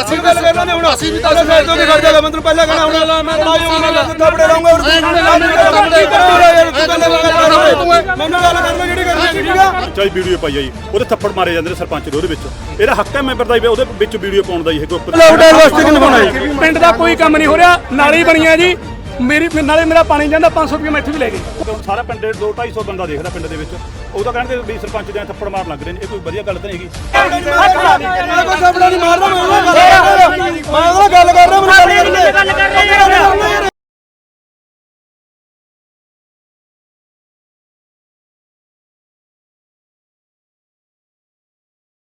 ਅਸੀਂ ਗੱਲ ਕਰਨਾ ਨੇ ਹੁਣ। ਅਸੀਂ ਵੀ ਤਾਂ ਮੈਂ ਤੋਂ ਕੀ ਕਰ ਜਾਗਾ ਮੈਂ ਤੈਨੂੰ ਪਹਿਲਾਂ ਕਹਿਣਾ ਹੁਣ ਮੈਂ ਤਾਂ ਥਾਪੜੇ ਲਾਉਂਗਾ ਔਰ ਮੈਨੂੰ ਗੱਲ ਕਰਨਾ ਜਿਹੜੀ ਕਰਨੀ ਠੀਕ ਆ? ਚਾਹੀ ਵੀਡੀਓ ਪਾਈ ਆ ਜੀ। ਉਹਦੇ ਥੱਪੜ ਮਾਰੇ ਜਾਂਦੇ ਨੇ ਸਰਪੰਚ ਦੇ ਉਹਦੇ ਵਿੱਚ। ਇਹਦਾ ਹੱਕ ਹੈ ਮੈਂਬਰ ਦਾ ਉਹਦੇ ਵਿੱਚ ਵੀਡੀਓ ਪਾਉਣ ਦਾ ਜੀ ਇਹ ਲਾਕਡਾਊਨ ਵਾਸਤੇ ਜੀ। ਪਿੰਡ ਦਾ ਕੋਈ ਕੰਮ ਨਹੀਂ ਹੋ ਰਿਹਾ। ਨਾਲੀ ਬਣੀ ਹੈ ਜੀ। ਮੇਰੀ ਨਾਲੇ ਮੇਰਾ ਪਾਣੀ ਜਾਂਦਾ 500 ਰੁਪਏ ਮੈਂ ਇੱਥੇ ਵੀ ਲੈ ਗਈ ਸਾਰਾ ਪਿੰਡ 2 250 ਬੰਦਾ ਦੇਖਦਾ ਪਿੰਡ ਦੇ ਵਿੱਚ। ਉਹ ਤਾਂ ਕਹਿੰਦੇ ਵੀ ਸਰਪੰਚ ਦੇ ਥੱਪੜ ਮਾਰਨ ਲੱਗ ਰਹੇ ਨੇ ਇਹ ਕੋਈ ਵਧੀਆ ਗੱਲ ਤਾਂ ਨਹੀਂ ਹੈਗੀ। ਮੈਂ ਕੋਈ ਥਾਪੜਾ ਨਹੀਂ ਮਾਰਦਾ ਮੈਂ ਉਹਦਾ ਗੱਲ ਕਰ ਰਿਹਾ ਮੈਂ ਗੱਲ ਕਰ ਰਿਹਾ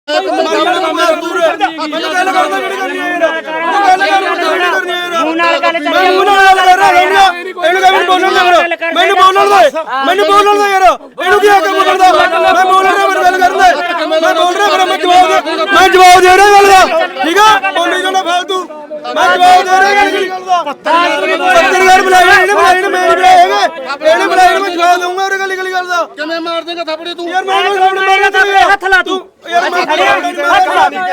ਮੈਨੂੰ ਗੱਲ ਕਰ ਰਿਹਾ ਮੈਨੂੰ ਗੱਲ ਕਰਦਾ ਜਿਹੜੀ ਕਰਨੀ ਹੈ ਯਾਰ ਗੱਲ ਕਰਦਾ ਜਿਹੜੀ ਕਰਨੀ ਹੈ ਯਾਰ ਮੂੰਹ ਨਾਲ ਗੱਲ ਚੱਲ ਮੈਂ ਮੂੰਹ ਨਾਲ ਗੱਲ ਕਰ ਰਿਹਾ ਹਾਂ। ਇਹਨੂੰ ਕਹਿੰਦਾ ਬੋਲਣ ਦੇ ਯਾਰ ਮੈਨੂੰ ਬੋਲਣ ਦੇ। ਮੈਨੂੰ ਬੋਲਣ ਦੇ ਯਾਰ। ਇਹਨੂੰ ਕੀ ਆ ਕੇ ਬੋਲਣ ਦਾ? ਮੈਂ ਬੋਲ ਰਿਹਾ ਮੈਨੂੰ ਗੱਲ ਕਰਨ ਦੇ। ਮੈਂ ਬੋਲ ਰਿਹਾ ਪਰ ਮੈਂ ਜਵਾਬ ਦੇ ਮੈਂ ਜਵਾਬ ਦੇ ਰਿਹਾ ਗੱਲ ਦਾ। ਠੀਕ ਆ? ਬੋਲੀ ਜਾਣਾ ਫਾਲਤੂ। ਮੈਂ ਜਵਾਬ ਦੇ ਰਿਹਾ ਗੱਲ ਦਾ। ਪੱਤਰਕਾਰ ਬੁਲਾਇਆ ਇਹਨੇ ਬੁਲਾਇਆ ਮੈਂ ਨਹੀਂ ਬੁਲਾਇਆ ਹੈਗਾ। ਇਹਨੇ ਬੁਲਾਇਆ ਮੈਂ ਜਵਾਬ ਦਊਂਗਾ ਉਹ ਗੱਲ ਗੱਲ ਦਾ। ਕਿਵੇਂ ਮਾਰ ਦੇਗਾ ਥਾਪੜੇ ਤੂੰ? ਯਾਰ ਮੈਂ ਹੱਥ ਲਾ ਤੂੰ ਯਾਰ ਮੈਂ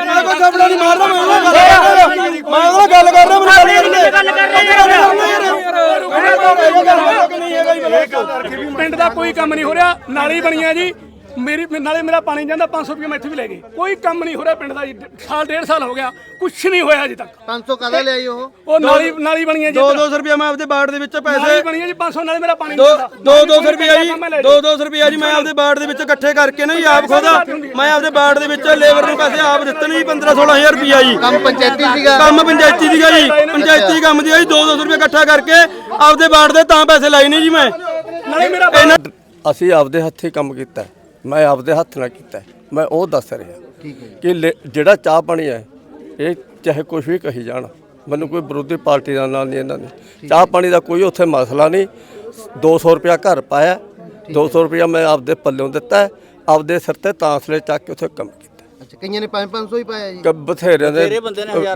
ਮੈਂ ਕੋਈ ਥਾਪੜਾ ਨਹੀਂ ਮਾਰਦਾ ਮੈਂ ਉਹਦਾ ਗੱਲ ਕਰ ਰਿਹਾ। ਮੈਂ ਉਹਦਾ ਗੱਲ ਕਰ ਰਿਹਾ ਮੈਨੂੰ ਗੱਲ ਕਰ ਰਿਹਾ ਪਿੰਡ ਦਾ ਕੋਈ ਕੰਮ ਨਹੀਂ ਹੋ ਰਿਹਾ। ਨਾਲੀ ਬਣੀ ਹੈ ਜੀ। ਮੇਰੀ ਨਾਲੇ ਮੇਰਾ ਪਾਣੀ ਜਾਂਦਾ 500 ਰੁਪਏ ਮੈਂ ਇੱਥੇ ਵੀ ਲੈ ਗਈ ਕੋਈ ਕੰਮ ਨਹੀਂ ਹੋ ਰਿਹਾ ਪਿੰਡ ਦਾ ਜੀ। ਸਾਲ ਡੇਢ ਸਾਲ ਹੋ ਗਿਆ। ਕੁਝ ਨਹੀਂ ਹੋਇਆ ਅਜੇ ਤੱਕ। 500 ਕਦਾ ਲਿਆਈ ਉਹ? ਉਹ ਨਾਲੀ ਨਾਲੀ ਬਣੀ ਹੈ ਜੀ 2 200 ਰੁਪਏ ਮੈਂ ਆਪਦੇ ਬਾੜ ਦੇ ਵਿੱਚ ਨਾਲੀ ਪੈਸੇ ਬਣੀ ਹੈ ਜੀ 500 ਨਾਲੇ ਮੇਰਾ ਪਾਣੀ ਦੋ ਜਾਂਦਾ। ਦੋ 200 ਰੁਪਏ ਜੀ 2 200 ਰੁਪਏ ਜੀ ਮੈਂ ਆਪਦੇ ਬਾੜ ਦੇ ਵਿੱਚ ਇਕੱਠੇ ਕਰਕੇ ਨਾ ਜੀ ਆਪ ਖੋਦਾ ਮੈਂ ਆਪਦੇ ਬਾੜ ਦੇ ਵਿੱਚ ਲੇਬਰ ਨੂੰ ਪੈਸੇ ਆਪ ਦਿੱਤੇ ਨੇ ਜੀ 15 16000 ਰੁਪਿਆ ਜੀ। ਕੰਮ ਪੰਚਾਇਤੀ ਸੀਗਾ। ਕੰਮ ਪੰਚਾਇਤੀ ਸੀਗਾ ਜੀ। ਪੰਚਾਇਤੀ ਕੰਮ ਦੀ ਜੀ 2 200 ਰੁਪਏ ਇਕੱਠਾ ਕਰਕੇ ਆਪਦੇ ਬਾੜ ਦੇ ਤਾਂ ਪੈਸੇ ਲਾਏ ਨਹੀਂ ਜੀ ਮੈਂ। ਨਾਲੇ ਮੇਰਾ ਅਸੀਂ ਆਪਦੇ ਹੱਥੀਂ ਕੰਮ ਕੀਤਾ। ਮੈਂ ਆਪਦੇ ਹੱਥ ਨਾਲ ਕੀਤਾ। ਮੈਂ ਉਹ ਦੱਸ ਰਿਹਾ ਕਿ ਲੈ- ਜਿਹੜਾ ਚਾਹ ਪਾਣੀ ਹੈ ਇਹ ਚਾਹੇ ਕੁਝ ਵੀ ਕਹੀ ਜਾਣ। ਮੈਨੂੰ ਕੋਈ ਵਿਰੋਧੀ ਪਾਰਟੀ ਦਾ ਨਾਲ ਨਹੀਂ ਇਹਨਾਂ ਨੇ ਚਾਹ ਪਾਣੀ ਦਾ ਕੋਈ ਉੱਥੇ ਮਸਲਾ ਨਹੀਂ। 200 ਰੁਪਇਆ ਘਰ ਪਾਇਆ। 200 ਰੁਪਇਆ ਮੈਂ ਆਪਦੇ ਪੱਲਿਓਂ ਦਿੱਤਾ। ਹੈ, ਆਪਦੇ ਸਿਰ ਤੇ ਤਾਂਸਲੇ ਚੱਕ ਕੇ ਉੱਥੇ ਕੰਮ ਕੀਤਾ। ਅੱਛਾ ਕਈਆਂ ਨੇ 5-500 ਹੀ ਪਾਇਆ ਜੀ। ਕਿ ਬਥੇਰਿਆਂ ਦੇ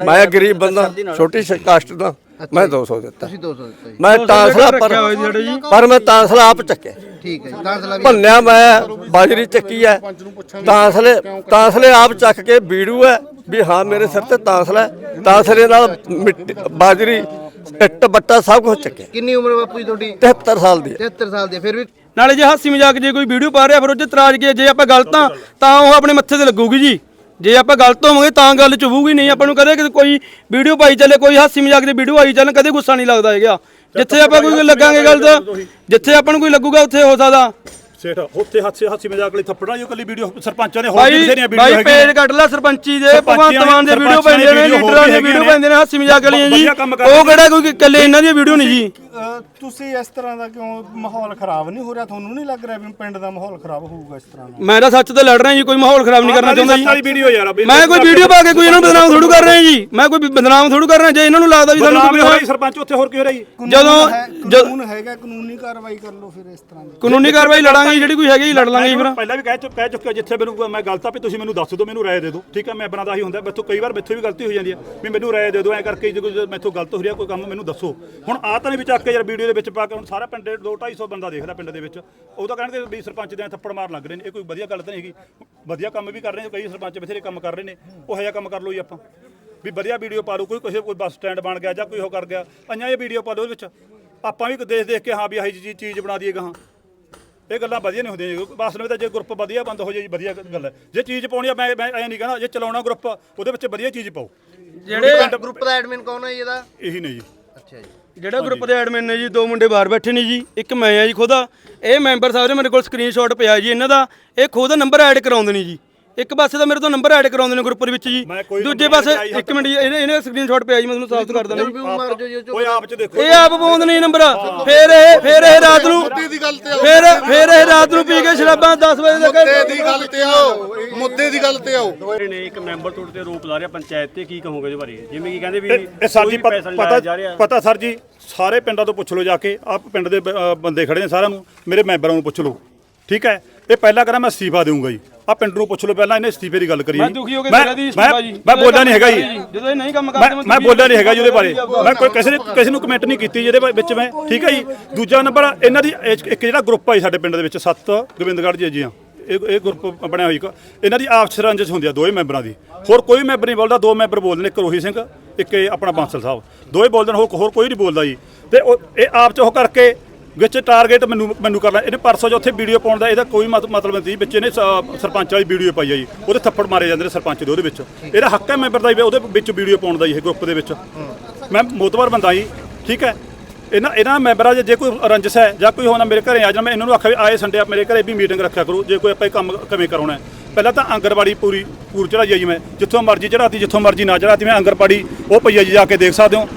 ਮੈਂ ਗਰੀਬ ਬੰਦਾ ਛੋਟੀ ਸ਼- ਕਾਸਟ ਦਾ। ਮੈਂ 200 ਦਿੱਤਾ। ਤੁਸੀਂ 200 ਦਿੱਤਾ ਜੀ। ਮੈਂ ਤਾਂਸਲਾ ਪਰ ਪਰ ਮੈਂ ਤਾਂਸਲਾ ਆਪ ਚੱਕਿਆ। ਠੀਕ ਹੈ ਜੀ ਵੀ ਭੰਨਿਆ ਮੈਂ ਬਾਜਰੀ ਚੱਕੀ ਐ ਤਾਂਸਲੇ ਤਾਂਸਲੇ ਆਪ ਚੱਕ ਕੇ ਬੀੜੂ ਐ ਵੀ ਹਾਂ ਮੇਰੇ ਸਿਰ ਤੇ ਤਾਂਸਲਾ ਹੈ। ਤਾਂਸਲੇ ਨਾਲ ਮਿੱਟੀ ਬਾਜਰੀ ਇੱਟ ਬੱਟਾ ਸਭ ਕੁਝ ਚੱਕਿਆ। ਕਿੰਨੀ ਉਮਰ ਬਾਪੂ ਜੀ ਤੁਹਾਡੀ? 73 ਸਾਲ ਦੀ ਹੈ। 73 ਸਾਲ ਦੀ ਹੈ, ਫਿਰ ਵੀ ਨਾਲੇ ਜੇ ਹਾਸੀ ਮਜ਼ਾਕ ਜੇ ਕੋਈ ਵੀਡੀਓ ਪਾ ਰਿਹਾ ਫਿਰ ਉਹ 'ਚ ਇਤਰਾਜ਼ ਕੀ ਹੈ? ਜੇ ਆਪਾਂ ਗਲਤ ਆ ਤਾਂ ਉਹ ਆਪਣੇ ਮੱਥੇ ਤੇ ਲੱਗੂਗੀ ਜੀ। ਜੇ ਆਪਾਂ ਗਲਤ ਹੋਵਾਂਗੇ ਤਾਂ ਗੱਲ ਚੁਭੂਗੀ, ਨਹੀਂ ਆਪਾਂ ਨੂੰ ਕਦੇ ਕਿ ਕੋਈ ਵੀਡੀਓ ਪਾਈ ਚੱਲੇ, ਕੋਈ ਹਾਸੀ ਮਜ਼ਾਕ ਦੀ ਵੀਡੀਓ ਆਈ ਚੱਲਣ, ਕਦੇ ਗੁੱਸਾ ਨਹੀਂ ਲੱਗਦਾ ਹੈਗਾ। ਜਿੱਥੇ ਆਪਾਂ ਕੋਈ ਲੱਗਾਂਗੇ ਗਲਤ ਜਿੱਥੇ ਆਪਾਂ ਨੂੰ ਕੋਈ ਲੱਗੂਗਾ, ਉੱਥੇ ਹੋ ਸਕਦਾ। ਸੇਠ ਉੱਥੇ ਹਾਸੇ ਹਾਸੀ ਮਜ਼ਾਕ ਲਈ ਥੱਪੜਾਂ ਜੋ ਕੱਲੀ ਵੀਡੀਓ ਸਰਪੰਚਾਂ ਨੇ ਹੋਰ ਭਾਈ ਵੀ ਬਥੇਰੀਆਂ ਵੀਡੀਓ ਭਾਈ ਹੈਗੀਆਂ। ਪੇਜ ਕੱਢ ਲੈ ਸਰਪੰਚੀ ਦੇ ਸਰਪੰਚੀਆਂ ਭਗਵੰਤ ਮਾਨ ਦੇ ਸਰਪੰਚਾਂ ਵੀਡੀਓ ਪੈਂਦੇ ਨੇ ਵੀਡੀਓ ਹੋਰ ਲੀਡਰਾਂ ਵੀ ਦੀ ਹੈਗੀਆਂ ਵੀਡੀਓ ਨੇ। ਪੈਂਦੇ ਨੇ ਹਾਸੀ ਮਜ਼ਾਕ ਵਾਲੀਆਂ ਜੀ। ਵਧੀਆ ਕੰਮ ਕਰਦੇ ਉਹ ਕਿਹੜਾ ਕੋਈ ਇਕੱਲੇ ਇਹਨਾਂ ਦੀਆਂ ਵੀਡੀਓ ਨਹੀਂ ਜੀ? ਤੁਸੀਂ ਇਸ ਤਰ੍ਹਾਂ ਦਾ ਕਿਉਂ ਮਾਹੌਲ ਖਰਾਬ ਨਹੀਂ ਹੋ ਰਿਹਾ? ਤੁਹਾਨੂੰ ਨਹੀਂ ਲੱਗ ਰਿਹਾ ਵੀ ਪਿੰਡ ਦਾ ਮਾਹੌਲ ਖਰਾਬ ਹੋਊਗਾ ਇਸ ਤਰ੍ਹਾਂ ਮੈਂ ਤਾਂ ਸੱਚ ਤੇ ਲੜ ਰਿਹਾ ਜੀ ਕੋਈ ਮਾਹੌਲ ਖਰਾਬ ਨਹੀਂ ਕਰਨਾ ਚਾਹੁੰਦਾ ਜੀ। ਮੈਂ ਕੋਈ ਵੀਡੀਓ ਪਾ ਕੇ ਕੋਈ ਇਹਨਾਂ ਨੂੰ ਬਦਨਾਮ ਥੋੜੂ ਕਰ ਰਿਹਾ ਜੀ। ਮੈਂ ਕੋਈ ਬਦਨਾਮ ਥੋੜੂ ਕਰ ਰਿਹਾ ਜੇ ਇਹਨਾਂ ਨੂੰ ਲੱਗਦਾ ਵੀ ਸਾਨੂੰ ਕੋਈ ਸਰਪੰਚ ਉੱਥੇ ਹੋਰ ਕੀ ਹੋ ਰਹੀ ਜਦੋਂ ਜਦ- ਕਾਨੂੰਨ ਹੈਗਾ ਕਾਨੂੰਨੀ ਕਾਰਵਾਈ ਕਰ ਲਓ ਫਿਰ ਇਸ ਤਰ੍ਹਾਂ ਦੀ। ਕਾਨੂੰਨੀ ਕਾਰਵਾਈ ਲੜਾਂਗੇ ਜੀ, ਜਿਹੜੀ ਕੋਈ ਹੈਗੀ ਲੜ ਲਾਂਗੇ ਫਿਰ। ਪਹਿਲਾਂ ਵੀ ਕਹਿ ਚੁੱਕ ਕਹਿ ਚੁੱਕਿਆ ਜਿੱਥੇ ਮੈਨੂੰ ਮੈਂ ਗਲਤ ਆ ਵੀ ਤੁਸੀਂ ਮੈਨੂੰ ਦੱਸ ਦਿਓ ਮੈਨੂੰ ਰਾਏ ਦੇ ਦਿਓ। ਠੀਕ ਹੈ ਮੈਂ ਬਣਾ ਦਾ ਹੀ ਹੁੰਦਾ ਮੈਥੋਂ ਕਈ ਵਾਰ ਮੈਥੋਂ ਵੀ ਗਲਤੀ ਹੋ ਜਾਂਦੀ ਹੈ ਵੀ ਮੈਨੂੰ ਰਾਏ ਦੇ ਦਿਓ ਐ ਕਰਕੇ ਜੇ ਕੋਈ ਮੈਥੋਂ ਗਲਤ ਹੋ ਰਿਹਾ ਕੋਈ ਕੰਮ ਮੈਨੂੰ ਦੱਸੋ। ਹੁਣ ਆ ਤਾਂ ਨਹੀਂ ਵੀ ਚੱਕ ਕੇ ਯਾਰ ਵੀਡੀਓ ਦੇ ਵਿੱਚ ਪਾ ਕੇ ਹੁਣ ਸਾਰਾ ਪਿੰਡ 2 250 ਬੰਦਾ ਦੇਖਦਾ ਪਿੰਡ ਦੇ ਵਿੱਚ। ਉਹ ਤਾਂ ਕਹਿੰਦੇ ਵੀ ਸਰਪੰਚ ਦੇ ਥੱਪੜ ਮਾਰਨ ਲੱਗ ਰਹੇ ਨੇ ਇਹ ਕੋਈ ਵਧੀਆ ਗੱਲ ਤਾਂ ਨਹੀਂ ਹੈਗੀ। ਵਧੀਆ ਕੰਮ ਵੀ ਕਰ ਰਹੇ ਨੇ ਕਈ ਸਰਪੰਚ ਬਥੇਰੇ ਕੰਮ ਕਰ ਰਹੇ ਨੇ ਉਹ ਜਿਹਾ ਕੰਮ ਕਰ ਲਓ ਜੀ ਆਪਾਂ। ਵੀ ਵਧੀਆ ਵੀਡੀਓ ਪਾ ਲਓ ਕੋਈ ਕਿਸੇ ਕੋਈ ਬੱਸ ਸਟੈਂਡ ਬਣ ਗਿਆ ਜਾਂ ਕੋਈ ਉਹ ਕਰ ਗਿਆ ਅੰਆਂ ਇਹ ਵੀਡੀਓ ਪਾ ਲਓ ਉਹਦੇ ਵਿੱਚ। ਆਪਾਂ ਵੀ ਦੇਖ ਦੇਖ ਕੇ ਹਾਂ ਵੀ ਆਹੀ ਜੀ ਚੀਜ਼ ਬਣਾ ਦਈਏ ਗਾਹਾਂ। ਇਹ ਗੱਲਾਂ ਵਧੀਆ ਨਹੀਂ ਹੁੰਦੀਆਂ ਜੀ। ਬਸ ਨੂੰ ਤਾਂ ਜੇ ਗਰੁੱਪ ਵਧੀਆ ਬੰਦ ਹੋ ਜਾਏ ਜੀ ਵਧੀਆ ਗੱਲ ਹੈ। ਜੇ ਚੀਜ਼ ਪਾਉਣੀ ਆ ਮੈਂ ਮੈਂ ਐ ਨਹੀਂ ਕਹਣਾ ਜੇ ਚਲਾਉਣਾ ਗਰੁੱਪ ਉਹਦੇ ਵਿੱਚ ਵਧੀਆ ਚੀਜ਼ ਪਾਓ। ਜਿਹੜੇ ਗਰੁੱਪ ਦਾ ਐਡਮਿਨ ਕੌਣ ਹੈ ਜੀ ਇਹਦਾ? ਇਹੀ ਨਹੀਂ ਜੀ। ਅੱਛਾ ਜੀ। ਜਿਹੜਾ ਗਰੁੱਪ ਦੇ ਐਡਮਿਨ ਨੇ ਜੀ ਦੋ ਮੁੰਡੇ ਬਾਹਰ ਬੈਠੇ ਨੇ ਜੀ ਇੱਕ ਮੈਂ ਆ ਜੀ ਖੁਦਾ। ਇਹ ਮੈਂਬਰ ਸਾਹਿਬ ਨੇ ਮੇਰੇ ਕੋਲ ਸਕਰੀਨਸ਼ਾਟ ਪਿਆ ਜੀ ਇਹਨਾਂ ਦਾ। ਇਹ ਖੁਦ ਨੰਬਰ ਐਡ ਕਰਾਉਂਦੇ ਨੇ ਜੀ। ਇੱਕ ਪਾਸੇ ਤਾਂ ਮੇਰੇ ਤੋਂ ਨੰਬਰ ਐਡ ਕਰਾਉਂਦੇ ਨੇ ਗਰੁੱਪ ਦੇ ਵਿੱਚ ਜੀ। ਦੂਜੇ ਪਾਸੇ ਇੱਕ ਮਿੰਟ ਜੀ ਇਹਨੇ ਇਹਨੇ ਸਕਰੀਨਸ਼ਾਟ ਪਿਆ ਜੀ ਮੈਂ ਤੁਹਾਨੂੰ ਸਾਫ਼ ਕਰ ਦਿੰਦਾ ਜੀ। ਜੋ ਜੋ ਓਏ ਆਪ ਚ ਦੇਖੋ। ਇਹ ਆਪ ਪਾਉਂਦੇ ਨੇ ਜੀ ਨੰਬਰ ਫੇਰ ਇਹ ਫੇਰ ਇਹ ਰਾਤ ਨੂੰ ਫੇਰ ਫੇਰ ਇਹ ਰਾਤ ਨੂੰ ਪੀ ਕੇ ਸ਼ਰਾਬਾਂ 10 ਵਜੇ ਤੱਕ ਮੁੱਦੇ ਦੀ ਗੱਲ ਤੇ ਆਓ। ਮੁੱਦੇ ਦੀ ਗੱਲ ਤੇ ਆਓ। ਨੇ ਇੱਕ ਮੈਂਬਰ ਤੁਹਾਡੇ ਤੇ ਰੋਪ ਲਾ ਰਿਹਾ ਪੰਚਾਇਤ ਤੇ ਕੀ ਕਹੋਗੇ ਇਹਦੇ ਬਾਰੇ? ਜਿਵੇਂ ਕਿ ਕਹਿੰਦੇ ਵੀ ਇਹ ਇਹ ਸਾਡੀ ਕੋਈ ਪੈਸਾ ਨਹੀਂ ਲਾਇਆ ਜਾ ਪਤਾ ਰਿਹਾ। ਪਤਾ ਸਰ ਜੀ ਸਾਰੇ ਪਿੰਡਾਂ ਤੋਂ ਪੁੱਛ ਲਓ ਜਾ ਕੇ। ਆਪ ਪਿੰਡ ਦੇ ਬ- ਅ, ਬੰਦੇ ਖੜੇ ਨੇ ਸਾਰਿਆਂ ਨੂੰ। ਮੇਰੇ ਮੈਂਬਰਾਂ ਨੂੰ ਪੁੱਛ ਲਓ। ਠੀਕ ਹੈ? ਇਹ ਪਹਿਲਾਂ ਕਰਾਂ ਮੈਂ ਅਸਤੀਫਾ ਦੇਵਾਂਗਾ ਜੀ। ਆ ਪਿੰਡ ਨੂੰ ਪੁੱਛ ਲਓ ਪਹਿਲਾਂ ਇਹਨੇ ਅਸਤੀਫੇ ਦੀ ਗੱਲ ਕਰੀ ਮੈਂ ਜੀ। ਦੁਖੀ ਹੋ ਕੇ ਮੈਂ- ਤੇਰਾ ਦੀ ਇਸਤੀਫਾ ਜੀ। ਮੈਂ ਬੋਲਿਆ ਨਹੀਂ ਹੈਗਾ ਜੀ। ਜਦੋਂ ਇਹ ਨਹੀਂ ਕੰਮ ਕਰਦੇ ਮੈਂ ਬੋਲਿਆ ਨਹੀਂ ਹੈਗਾ ਜੀ ਉਹਦੇ ਬਾਰੇ। ਮੈਂ ਕੋਈ ਕਿਸੇ ਕਿਸੇ ਨੂੰ ਕਮੈਂਟ ਨਹੀਂ ਕੀਤੀ ਜਿਹਦੇ ਵਿੱਚ ਮੈਂ। ਠੀਕ ਹੈ ਜੀ? ਦੂਜਾ ਨੰਬਰ ਇਹਨਾਂ ਦੀ ਇੱਕ ਜਿਹੜਾ ਗਰੁੱਪ ਆ ਜੀ ਸਾਡੇ ਪਿੰਡ ਦੇ ਵਿੱਚ ਸੱਤ ਗੋਬਿੰਦਗੜ੍ਹ ਜੀ ਜੀਆਂ ਇਹ ਇਹ ਗਰੁੱਪ ਬਣਿਆ ਹੋਈ ਇਹਨਾਂ ਦੀ ਆਪਸ ਰੰਜਿਸ਼ ਹੁੰਦੀ ਆ ਦੋਵੇਂ ਮੈਂਬਰਾਂ ਦੀ। ਹੋਰ ਕੋਈ ਮੈਂਬਰ ਨਹੀਂ ਬੋਲਦਾ ਦੋ ਮੈਂਬਰ ਬੋਲਦੇ ਨੇ ਇੱਕ ਰੋਹੀ ਸਿੰਘ ਇੱਕ ਆਪਣਾ ਬਾਂਸਲ ਸਾਹਿਬ। ਦੋਵੇਂ ਬੋਲਦੇ ਨੇ ਹੋਰ ਹੋਰ ਕੋਈ ਨਹੀਂ ਬੋਲਦਾ ਜੀ। ਤੇ ਉਹ ਇਹ ਆਪ ਚ ਉਹ ਕਰਕੇ ਵਿੱਚ ਟਾਰਗੇਟ ਮੈਨੂੰ ਮੈਨੂੰ ਕਰ ਲੈ। ਇਹਨੇ ਪਰਸੋਂ ਜੋ ਉੱਥੇ ਵੀਡੀਓ ਪਾਉਣ ਦਾ ਇਹਦਾ ਕੋਈ ਮਤ- ਮਤਲਬ ਨਹੀਂ ਸੀ ਵਿੱਚ ਇਹਨੇ ਸ- ਸਰਪੰਚ ਵਾਲੀ ਵੀਡੀਓ ਪਾਈ ਆ ਜੀ। ਉਹਦੇ ਥੱਪੜ ਮਾਰੇ ਜਾਂਦੇ ਨੇ ਸਰਪੰਚ ਦੇ, ਉਹਦੇ ਵਿੱਚ। ਇਹਦਾ ਹੱਕ ਹੈ ਮੈਂਬਰ ਦਾ ਵੀ ਉਹਦੇ ਵਿੱਚ ਵੀਡੀਓ ਪਾਉਣ ਦਾ ਜੀ, ਇਹ ਗਰੁੱਪ ਦੇ ਵਿੱਚ। ਮੈਂ ਮੋਤਬਰ ਬੰਦਾ ਜੀ, ਠੀਕ ਹੈ? ਇਹਨਾਂ ਇਹਨਾਂ ਮੈਂਬਰਾਂ 'ਚ ਜੇ ਕੋਈ ਰੰਜਸ ਹੈ, ਜਾਂ ਕੋਈ ਹੋਣਾ ਮੇਰੇ ਘਰੇ ਆ ਜਾ ਮੈਂ ਇਹਨਾਂ ਨੂੰ ਆਖਿਆ ਵੀ ਆਏ ਸੰਡੇ ਆ ਮੇਰੇ ਘਰੇ ਵੀ ਮੀਟਿੰਗ ਰੱਖਿਆ ਕਰੋ, ਜੇ ਕੋਈ ਆਪਾਂ ਇਹ ਕੰਮ ਕਿਵੇਂ ਕਰਾਉਣਾ ਹੈ। ਪਹਿਲਾਂ ਤਾਂ ਆਂਗਰਵਾੜੀ ਪੂਰੀ, ਪੂਰ ਚੜਾਈ ਆ ਜੀ ਮੈਂ, ਜਿੱਥੋਂ ਮਰਜ਼ੀ ਚੜਾਤੀ ਜਿੱਥੋਂ ਮਰਜ਼ੀ ਨਾ ਚੜਾਤੀ ਮੈਂ ਆਂਗਰਵਾੜੀ ਉਹ ਪਈਆ ਜੀ, ਜਾ ਕੇ ਦੇਖ ਸਕਦੇ ਹੋ।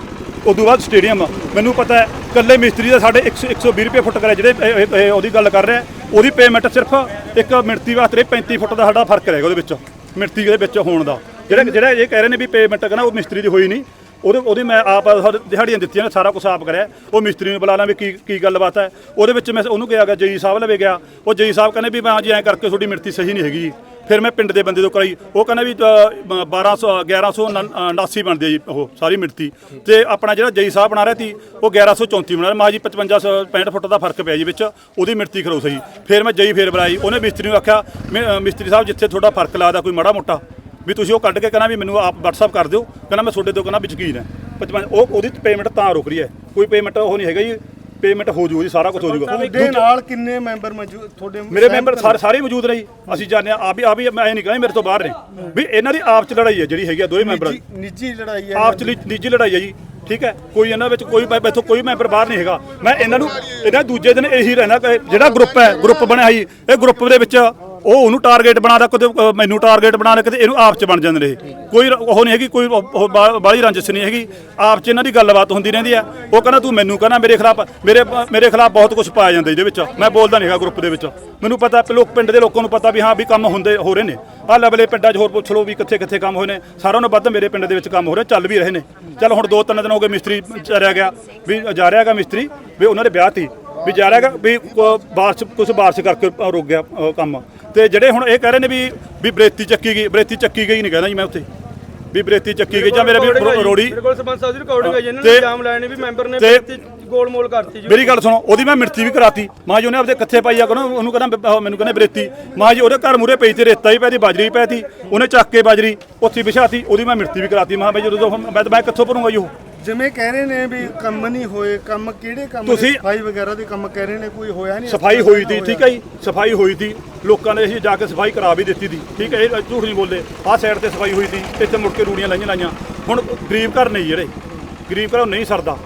ਉਦੋਂ ਬਾਅਦ ਸਟੇਡੀਅਮ ਮੈਨੂੰ ਪਤਾ ਹੈ ਕੱਲੇ ਮਿਸਤਰੀ ਦਾ ਸਾਡੇ 100 120 ਰੁਪਏ ਫੁੱਟ ਕਰਿਆ, ਜਿਹੜੇ ਉਹਦੀ ਗੱਲ ਕਰ ਰਿਹਾ ਉਹਦੀ ਪੇਮੈਂਟ ਸਿਰਫ ਇੱਕ ਮਿਣਤੀ ਵਾਸਤੇ 35 ਫੁੱਟ ਦਾ ਸਾਡਾ ਫ਼ਰਕ ਰਹੇਗਾ ਉਹਦੇ ਵਿੱਚ, ਮਿਣਤੀ ਦੇ ਵਿੱਚ ਹੋਣ ਦਾ। ਜਿਹੜਾ ਜਿਹੜਾ ਇਹ ਕਹਿ ਰਹੇ ਨੇ ਵੀ ਪੇਮੈਂਟ ਕਹਿੰਦਾ ਉਹ ਮਿਸਤਰੀ ਦੀ ਹੋਈ ਨਹੀਂ। ਉਹਦੇ, ਉਹਦੀ ਮੈਂ ਆਪ ਦਿਹਾੜੀਆਂ ਦਿੱਤੀਆਂ ਨੇ, ਸਾਰਾ ਕੁਝ ਆਪ ਕਰਿਆ ਉਹ ਮਿਸਤਰੀ ਨੂੰ ਬੁਲਾ ਲਾਂ ਵੀ ਕੀ ਕੀ ਗੱਲਬਾਤ ਹੈ। ਉਹਦੇ ਵਿੱਚ ਮੈਂ ਉਹਨੂੰ ਕਿਹਾ ਗਿਆ ਜਈ ਸਾਹਿਬ ਲਵੇ ਗਿਆ। ਉਹ ਜਈ ਸਾਹਿਬ ਕਹਿੰਦੇ ਵੀ ਮੈਂ ਜੀ ਐਂ ਕਰਕੇ ਤੁਹਾਡੀ ਮਿਰਤੀ ਸਹੀ ਨਹੀਂ ਹੈਗੀ। ਫਿਰ ਮੈਂ ਪਿੰਡ ਦੇ ਬੰਦੇ ਤੋਂ ਕਰਾਈ। ਉਹ ਕਹਿੰਦਾ ਵੀ ਅ, 1200 1189 ਬਣਦੀ ਹੈ ਜੀ ਉਹ ਸਾਰੀ ਮਿਣਤੀ ਤੇ ਆਪਣਾ ਜਿਹੜਾ ਜਈ ਸਾਹਿਬ ਬਣਾ ਰਿਹਾ ਸੀ ਉਹ 1134 ਬਣਾ ਰਿਹਾ। ਮਾ ਜੀ 55 65 ਫੁੱਟ ਦਾ ਫ਼ਰਕ ਪਿਆ ਜੀ ਵਿੱਚ ਉਹਦੀ ਮਿਣਤੀ ਕਰੋ ਸਹੀ। ਫਿਰ ਮੈਂ ਜਈ ਫੇਰ ਬਣਾਈ। ਉਹਨੇ ਮਿਸਤਰੀ ਨੂੰ ਆਖਿਆ ਮੈਂ- ਮਿਸਤਰੀ ਸਾਹਿਬ ਜਿੱਥੇ ਤੁਹਾਡਾ ਫ਼ਰਕ ਲੱਗਦਾ ਕੋਈ ਮਾੜਾ ਮੋਟਾ ਵੀ ਤੁਸੀਂ ਉਹ ਕੱਢ ਕੇ ਕਹਿੰਦਾ ਵੀ ਮੈਨੂੰ ਆਪ WhatsApp ਕਰ ਦਿਓ। ਕਹਿੰਦਾ ਮੈਂ ਤੁਹਾਡੇ ਤੋਂ ਕਹਿੰਦਾ ਵੀ ਯਕੀਨ ਹੈ। 55 ਉਹ ਉਹਦੀ ਪੇਮੈਂਟ ਤਾਂ ਰੁਕ ਰਹੀ ਹੈ। ਕੋਈ ਪੇਮੈਂਟ ਉਹ ਨਹੀਂ ਹੈਗਾ ਜੀ। ਪੇਮੈਂਟ ਹੋ ਜੂਗੀ ਸਾਰਾ ਕੁਝ ਹੋ ਜੂਗਾ। ਤੁਹਾਡੇ ਨਾਲ ਕਿੰਨੇ ਮੈਂਬਰ ਮੌਜੂਦ ਤੁਹਾਡੇ ਮੇਰੇ ਮੈਂਬਰ ਸਾਰੇ ਸਾਰੇ ਮੌਜੂਦ ਨੇ ਅਸੀਂ ਜਾਣਦੇ ਆ ਆਪ ਹੀ ਆਪ ਹੀ ਮੈਂ ਨਹੀਂ ਕਹਿੰਦਾ ਮੇਰੇ ਤੋਂ ਬਾਹਰ ਨੇ। ਵੀ ਇਹਨਾਂ ਦੀ ਆਪ ਚ ਲੜਾਈ ਹੈ ਜਿਹੜੀ ਹੈਗੀ ਆ ਦੋਵੇਂ ਮੈਂਬਰਾਂ ਦੀ। ਨਿੱਜੀ- ਲੜਾਈ ਹੈ ਆਪ ਚ ਨਿ- ਨਿੱਜੀ ਲੜਾਈ ਹੈ ਜੀ। ਠੀਕ ਹੈ? ਕੋਈ ਇਹਨਾਂ ਵਿੱਚ ਕੋਈ ਇੱਥੋਂ ਕੋਈ ਮੈਂਬਰ ਬਾਹਰ ਨਹੀਂ ਹੈਗਾ। ਮੈਂ ਇਹਨਾਂ ਨੂੰ ਇਹਨਾਂ ਦੂਜੇ ਦਿਨ ਇਹੀ ਰਹਿਣਾ ਜਿਹੜਾ ਗਰੁੱਪ ਹੈ ਗਰੁੱਪ ਬਣਿਆ ਸੀ ਇਹ ਗਰੁੱਪ ਦੇ ਵਿੱਚ ਉਹ ਉਹਨੂੰ ਟਾਰਗੇਟ ਬਣਾਦਾ ਕਦੇ ਅ, ਮੈਨੂੰ ਟਾਰਗੇਟ ਬਣਾ ਬਣਾਦਾ ਕਦੇ ਇਹਨੂੰ ਆਪ ਚ ਬਣ ਜਾਂਦੇ ਨੇ ਇਹ। ਕੋਈ ਰ- ਉਹ ਨਹੀਂ ਹੈਗੀ ਕੋਈ ਉਹ ਬਾਹਲੀ ਰੰਜਿਸ਼ ਨਹੀਂ ਹੈਗੀ। ਆਪ ਚ ਇਹਨਾਂ ਦੀ ਗੱਲਬਾਤ ਹੁੰਦੀ ਰਹਿੰਦੀ ਆ। ਉਹ ਕਹਿੰਦਾ ਤੂੰ ਮੈਨੂੰ ਕਹਿੰਦਾ ਮੇਰੇ ਖਿਲਾਫ ਮੇਰੇ ਮੇਰੇ ਖਿਲਾਫ ਬਹੁਤ ਕੁਝ ਪਾਇਆ ਜਾਂਦਾ ਇਹਦੇ ਵਿੱਚ। ਮੈਂ ਬੋਲਦਾ ਨਹੀਂ ਹੈਗਾ ਗਰੁੱਪ ਦੇ ਵਿੱਚ। ਮੈਨੂੰ ਪਤਾ ਕਿ ਲੋਕ ਪਿੰਡ ਦੇ ਲੋਕਾਂ ਨੂੰ ਪਤਾ ਵੀ ਹਾਂ ਵੀ ਕੰਮ ਹੁੰਦੇ ਹੋ ਰਹੇ ਨੇ। ਆਹ ਲੈਵਲੇ ਪਿੰਡਾਂ 'ਚ ਹੋਰ ਪੁੱਛ ਲਓ ਵੀ ਕਿੱਥੇ ਕਿੱਥੇ ਕੰਮ ਹੋਏ ਨੇ। ਸਾਰਿਆਂ ਨੂੰ ਵੱਧ ਮੇਰੇ ਪਿੰਡ ਦੇ ਵਿੱਚ ਕੰਮ ਹੋ ਰਹੇ ਚੱਲ ਵੀ ਰਹੇ ਨੇ। ਚੱਲ ਹੁਣ ਦੋ ਤਿੰਨ ਦਿਨ ਹੋ ਗਏ ਮਿਸਤਰੀ ਚਰਿਆ ਗਿਆ ਵੀ ਜਾ ਰਿਹਾ ਹੈਗਾ ਮਿਸਤਰੀ ਵੀ ਉਹਨਾਂ ਦੇ ਵਿਆਹ ਤੀ। ਵੀ ਜਾ ਰਿਹਾ ਵੀ ਬਾਰਿਸ਼ ਕੁਝ ਬਾਰਿਸ਼ ਕਰਕੇ ਰੁਕ ਗਿਆ ਕੰਮ। ਤੇ ਜਿਹੜੇ ਹੁਣ ਇਹ ਕਹਿ ਰਹੇ ਨੇ ਵੀ ਵੀ ਬਰੇਤੀ ਚੱਕੀ ਗਈ ਬਰੇਤੀ ਚੱਕੀ ਗਈ ਨਹੀਂ ਕਹਿੰਦਾ ਜੀ ਮੈਂ ਉੱਥੇ। ਵੀ ਬਰੇਤੀ ਚੱਕੀ ਗਈ ਜਾਂ ਮੇਰੇ ਵੀ ਰੋੜੀ ਮੇਰੇ ਕੋਲ ਸਰਪੰਚ ਸਾਹਿਬ ਦੀ ਰਿਕਾਰਡਿੰਗ ਹੈ। ਇਹਨਾਂ ਨੇ ਇਲਜ਼ਾਮ ਲਾਏ ਨੇ ਵੀ ਮੈਂਬਰ ਨੇ ਤੇ- ਬੇਇੱਜ਼ਤੀ ਗੋਲ-ਮੋਲ ਕਰਤੀ ਜੀ। ਮੇਰੀ ਗੱਲ ਸੁਣੋ ਉਹਦੀ ਮੈਂ ਮਿਰਤੀ ਵੀ ਕਰਾਤੀ। ਮਾਂ ਜੀ ਉਹਨੇ ਆਪਦੇ ਕੱਥੇ ਪਾਈ ਆ ਕੋਨੂੰ ਉਹਨੂੰ ਕਹਿੰਦਾ ਮੈਨੂੰ ਕਹਿੰਦੇ ਬਰੇਤੀ। ਮਾਂ ਜੀ ਉਹਦੇ ਘਰ ਮੂਰੇ ਪਈ ਤੇ ਰੇਤਾ ਹੀ ਪੈ ਦੀ ਬਾਜਰੀ ਪੈ ਤੀ ਉਹਨੇ ਚੱਕ ਕੇ ਬਾਜਰੀ ਉੱਥੇ ਵਿਛਾਤੀ ਉਹਦੀ ਮੈਂ ਮਿਰਤੀ ਵੀ ਕਰਾਤੀ। ਮਾਂ ਬਈ ਜਦੋਂ ਮੈਂ ਮੈਂ ਕਿੱਥੋਂ ਭਰੂੰਗਾ ਜੀ ਉਹ? ਜਿਵੇਂ ਕਹਿ ਰਹੇ ਨੇ ਵੀ ਕੰਮ ਨਹੀਂ ਹੋਏ ਕੰਮ ਕਿਹੜੇ ਕੰਮ ਤੁਸੀਂ-? ਸਫ਼ਾਈ ਵਗੈਰਾ ਦੇ ਕੰਮ ਕਹਿ ਰਹੇ ਨੇ ਕੋਈ ਹੋਇਆ ਨਹੀਂ? ਸਫ਼ਾਈ ਹੋਈ ਤੀ ਠੀਕ ਹੈ ਜੀ। ਸਫ਼ਾਈ ਹੋਈ ਤੀ। ਲੋਕਾਂ ਨੇ ਅਸੀਂ ਜਾ ਕੇ ਸਫ਼ਾਈ ਕਰਾ ਵੀ ਦਿੱਤੀ ਤੀ। ਠੀਕ ਹੈ ਇਹ ਝੂਠ ਨਹੀਂ ਬੋਲਦੇ। ਆਹ ਸਾਈਡ ਤੇ ਸਫ਼ਾਈ ਹੋਈ ਤੀ ਇੱਥੇ ਮੁੜ ਕੇ ਰੂੜੀਆਂ ਲਾਈਆਂ ਲਾਈਆਂ। ਹੁਣ ਗਰੀਬ ਘਰ ਨਹੀਂ ਜਿਹੜੇ। ਗਰੀਬ ਘਰ ਨਹੀਂ ਸਰਦਾ।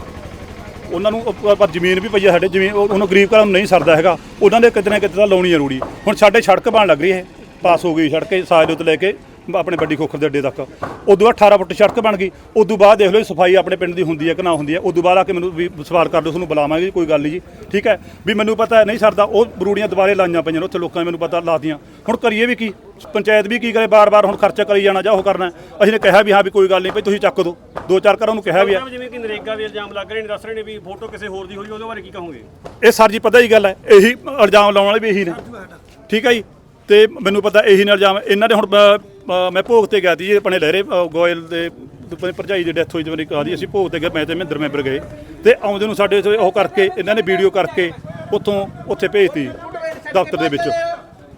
ਉਹਨਾਂ ਨੂੰ ਉਹ- ਪਰ ਜ਼ਮੀਨ ਵੀ ਪਈ ਆ ਸਾਡੇ ਜ਼ਮੀਨ ਉਹ- ਉਹਨੂੰ ਗਰੀਬ ਘਰਾਂ ਨੂੰ ਨਹੀਂ ਸਰਦਾ ਹੈਗਾ। ਉਹਨਾਂ ਦੇ ਕਿਤੇ ਨਾ ਕਿਤੇ ਤਾਂ ਲਾਉਣੀ ਜ਼ਰੂਰੀ। ਹੁਣ ਸਾਡੇ ਸੜਕ ਬਣ ਲੱਗ ਰਹੀ ਹੈ। ਪਾਸ ਹੋ ਗਈ ਸੜਕ, ਸਾਜ ਦੇ ਉੱਤੇ ਲੈ ਕੇ ਆਪਣੇ ਵੱਡੀ ਖੋਖਰ ਦੇ ਅੱਡੇ ਤੱਕ। ਉਦੋਂ ਬਾਅਦ 18 ਫੁੱਟ ਸੜਕ ਬਣ ਗਈ। ਉਦੋਂ ਬਾਅਦ ਦੇਖ ਲਓ ਸਫ਼ਾਈ ਆਪਣੇ ਪਿੰਡ ਦੀ ਹੁੰਦੀ ਹੈ ਕਿ ਨਾ ਹੁੰਦੀ ਹੈ। ਉਦੋਂ ਬਾਅਦ ਆ ਕੇ ਮੈਨੂੰ ਵੀ ਸਵਾਲ ਕਰ ਦਿਓ ਤੁਹਾਨੂੰ ਬੁਲਾਵਾਂਗੇ ਜੀ, ਕੋਈ ਗੱਲ ਨਹੀਂ ਜੀ। ਠੀਕ ਹੈ? ਵੀ ਮੈਨੂੰ ਪਤਾ ਨਹੀਂ ਸਰਦਾ ਉਹ ਬਰੂੜੀਆਂ ਦੁਬਾਰੇ ਲਾਈਆਂ ਪਈਆਂ ਨੇ ਉੱਥੇ ਲੋਕਾਂ ਨੇ ਮੈਨੂੰ ਪਤਾ ਲਾਤੀਆਂ। ਹੁਣ ਕਰੀਏ ਵੀ ਕੀ? ਪੰਚਾਇਤ ਵੀ ਕੀ ਕਰੇ? ਬਾਰ-ਬਾਰ ਹੁਣ ਖਰਚਾ ਕਰੀ ਜਾਣਾ ਜਾਂ ਉਹ ਕਰਨਾ ਅਸੀਂ ਨੇ ਕਿਹਾ ਵੀ ਹਾਂ ਵੀ ਕੋਈ ਗੱਲ ਨਹੀਂ ਭਈ ਤੁਸੀਂ ਚੱਕ ਦਿਓ। ਦੋ ਚਾਰ ਘਰਾਂ ਨੂੰ ਕਿਹਾ ਵੀ ਹੈ। ਜਿਵੇਂ ਕਿ ਨਰੇਗਾ ਦੇ ਇਲਜ਼ਾਮ ਲੱਗ ਰਹੇ ਨੇ ਦੱਸ ਰਹੇ ਨੇ ਵੀ ਫੋਟੋ ਕਿਸੇ ਹੋਰ ਦੀ ਹੋਈ ਉਹਦੇ ਬਾਰੇ ਕੀ ਕਹੋਗੇ? ਇਹ ਸਰ ਜੀ ਪਤਾ ਹੀ ਗੱਲ ਹੈ ਇਹੀ ਇਲਜ਼ਾਮ ਲਾਉਣ ਵਾਲੇ ਵੀ ਇਹੀ ਨੇ। ਠੀਕ ਹੈ ਜੀ? ਤੇ ਮੈਨੂੰ ਪਤਾ ਇਹੀ ਨੇ ਇਲਜ਼ਾਮ ਇਹਨਾਂ ਦੇ ਹੁਣ ਮੈਂ ਭੋਗ ਤੇ ਗਿਆ ਸੀ ਜੀ ਆਪਣੇ ਲਹਿਰੇ ਗੋਇਲ ਦੇ ਆਪਣੇ ਭਰਜਾਈ ਦੀ ਡੈਥ ਹੋਈ ਤੇ ਮੇਰੀ ਕਹਾਦੀ ਅਸੀਂ ਭੋਗ ਤੇ ਗਏ ਮੈਂ ਤੇ ਮਹਿੰਦਰ ਮੈਂਬਰ ਗਏ। ਤੇ ਆਉਂਦੇ ਨੂੰ ਸਾਡੇ ਉਹ ਕਰਕੇ ਇਹਨਾਂ ਨੇ ਵੀਡੀਓ ਕਰਕੇ ਉੱਥੋਂ ਉੱਥੇ ਭੇਜਤੀ ਦਫ਼ਤਰ ਦੇ ਵਿੱਚ।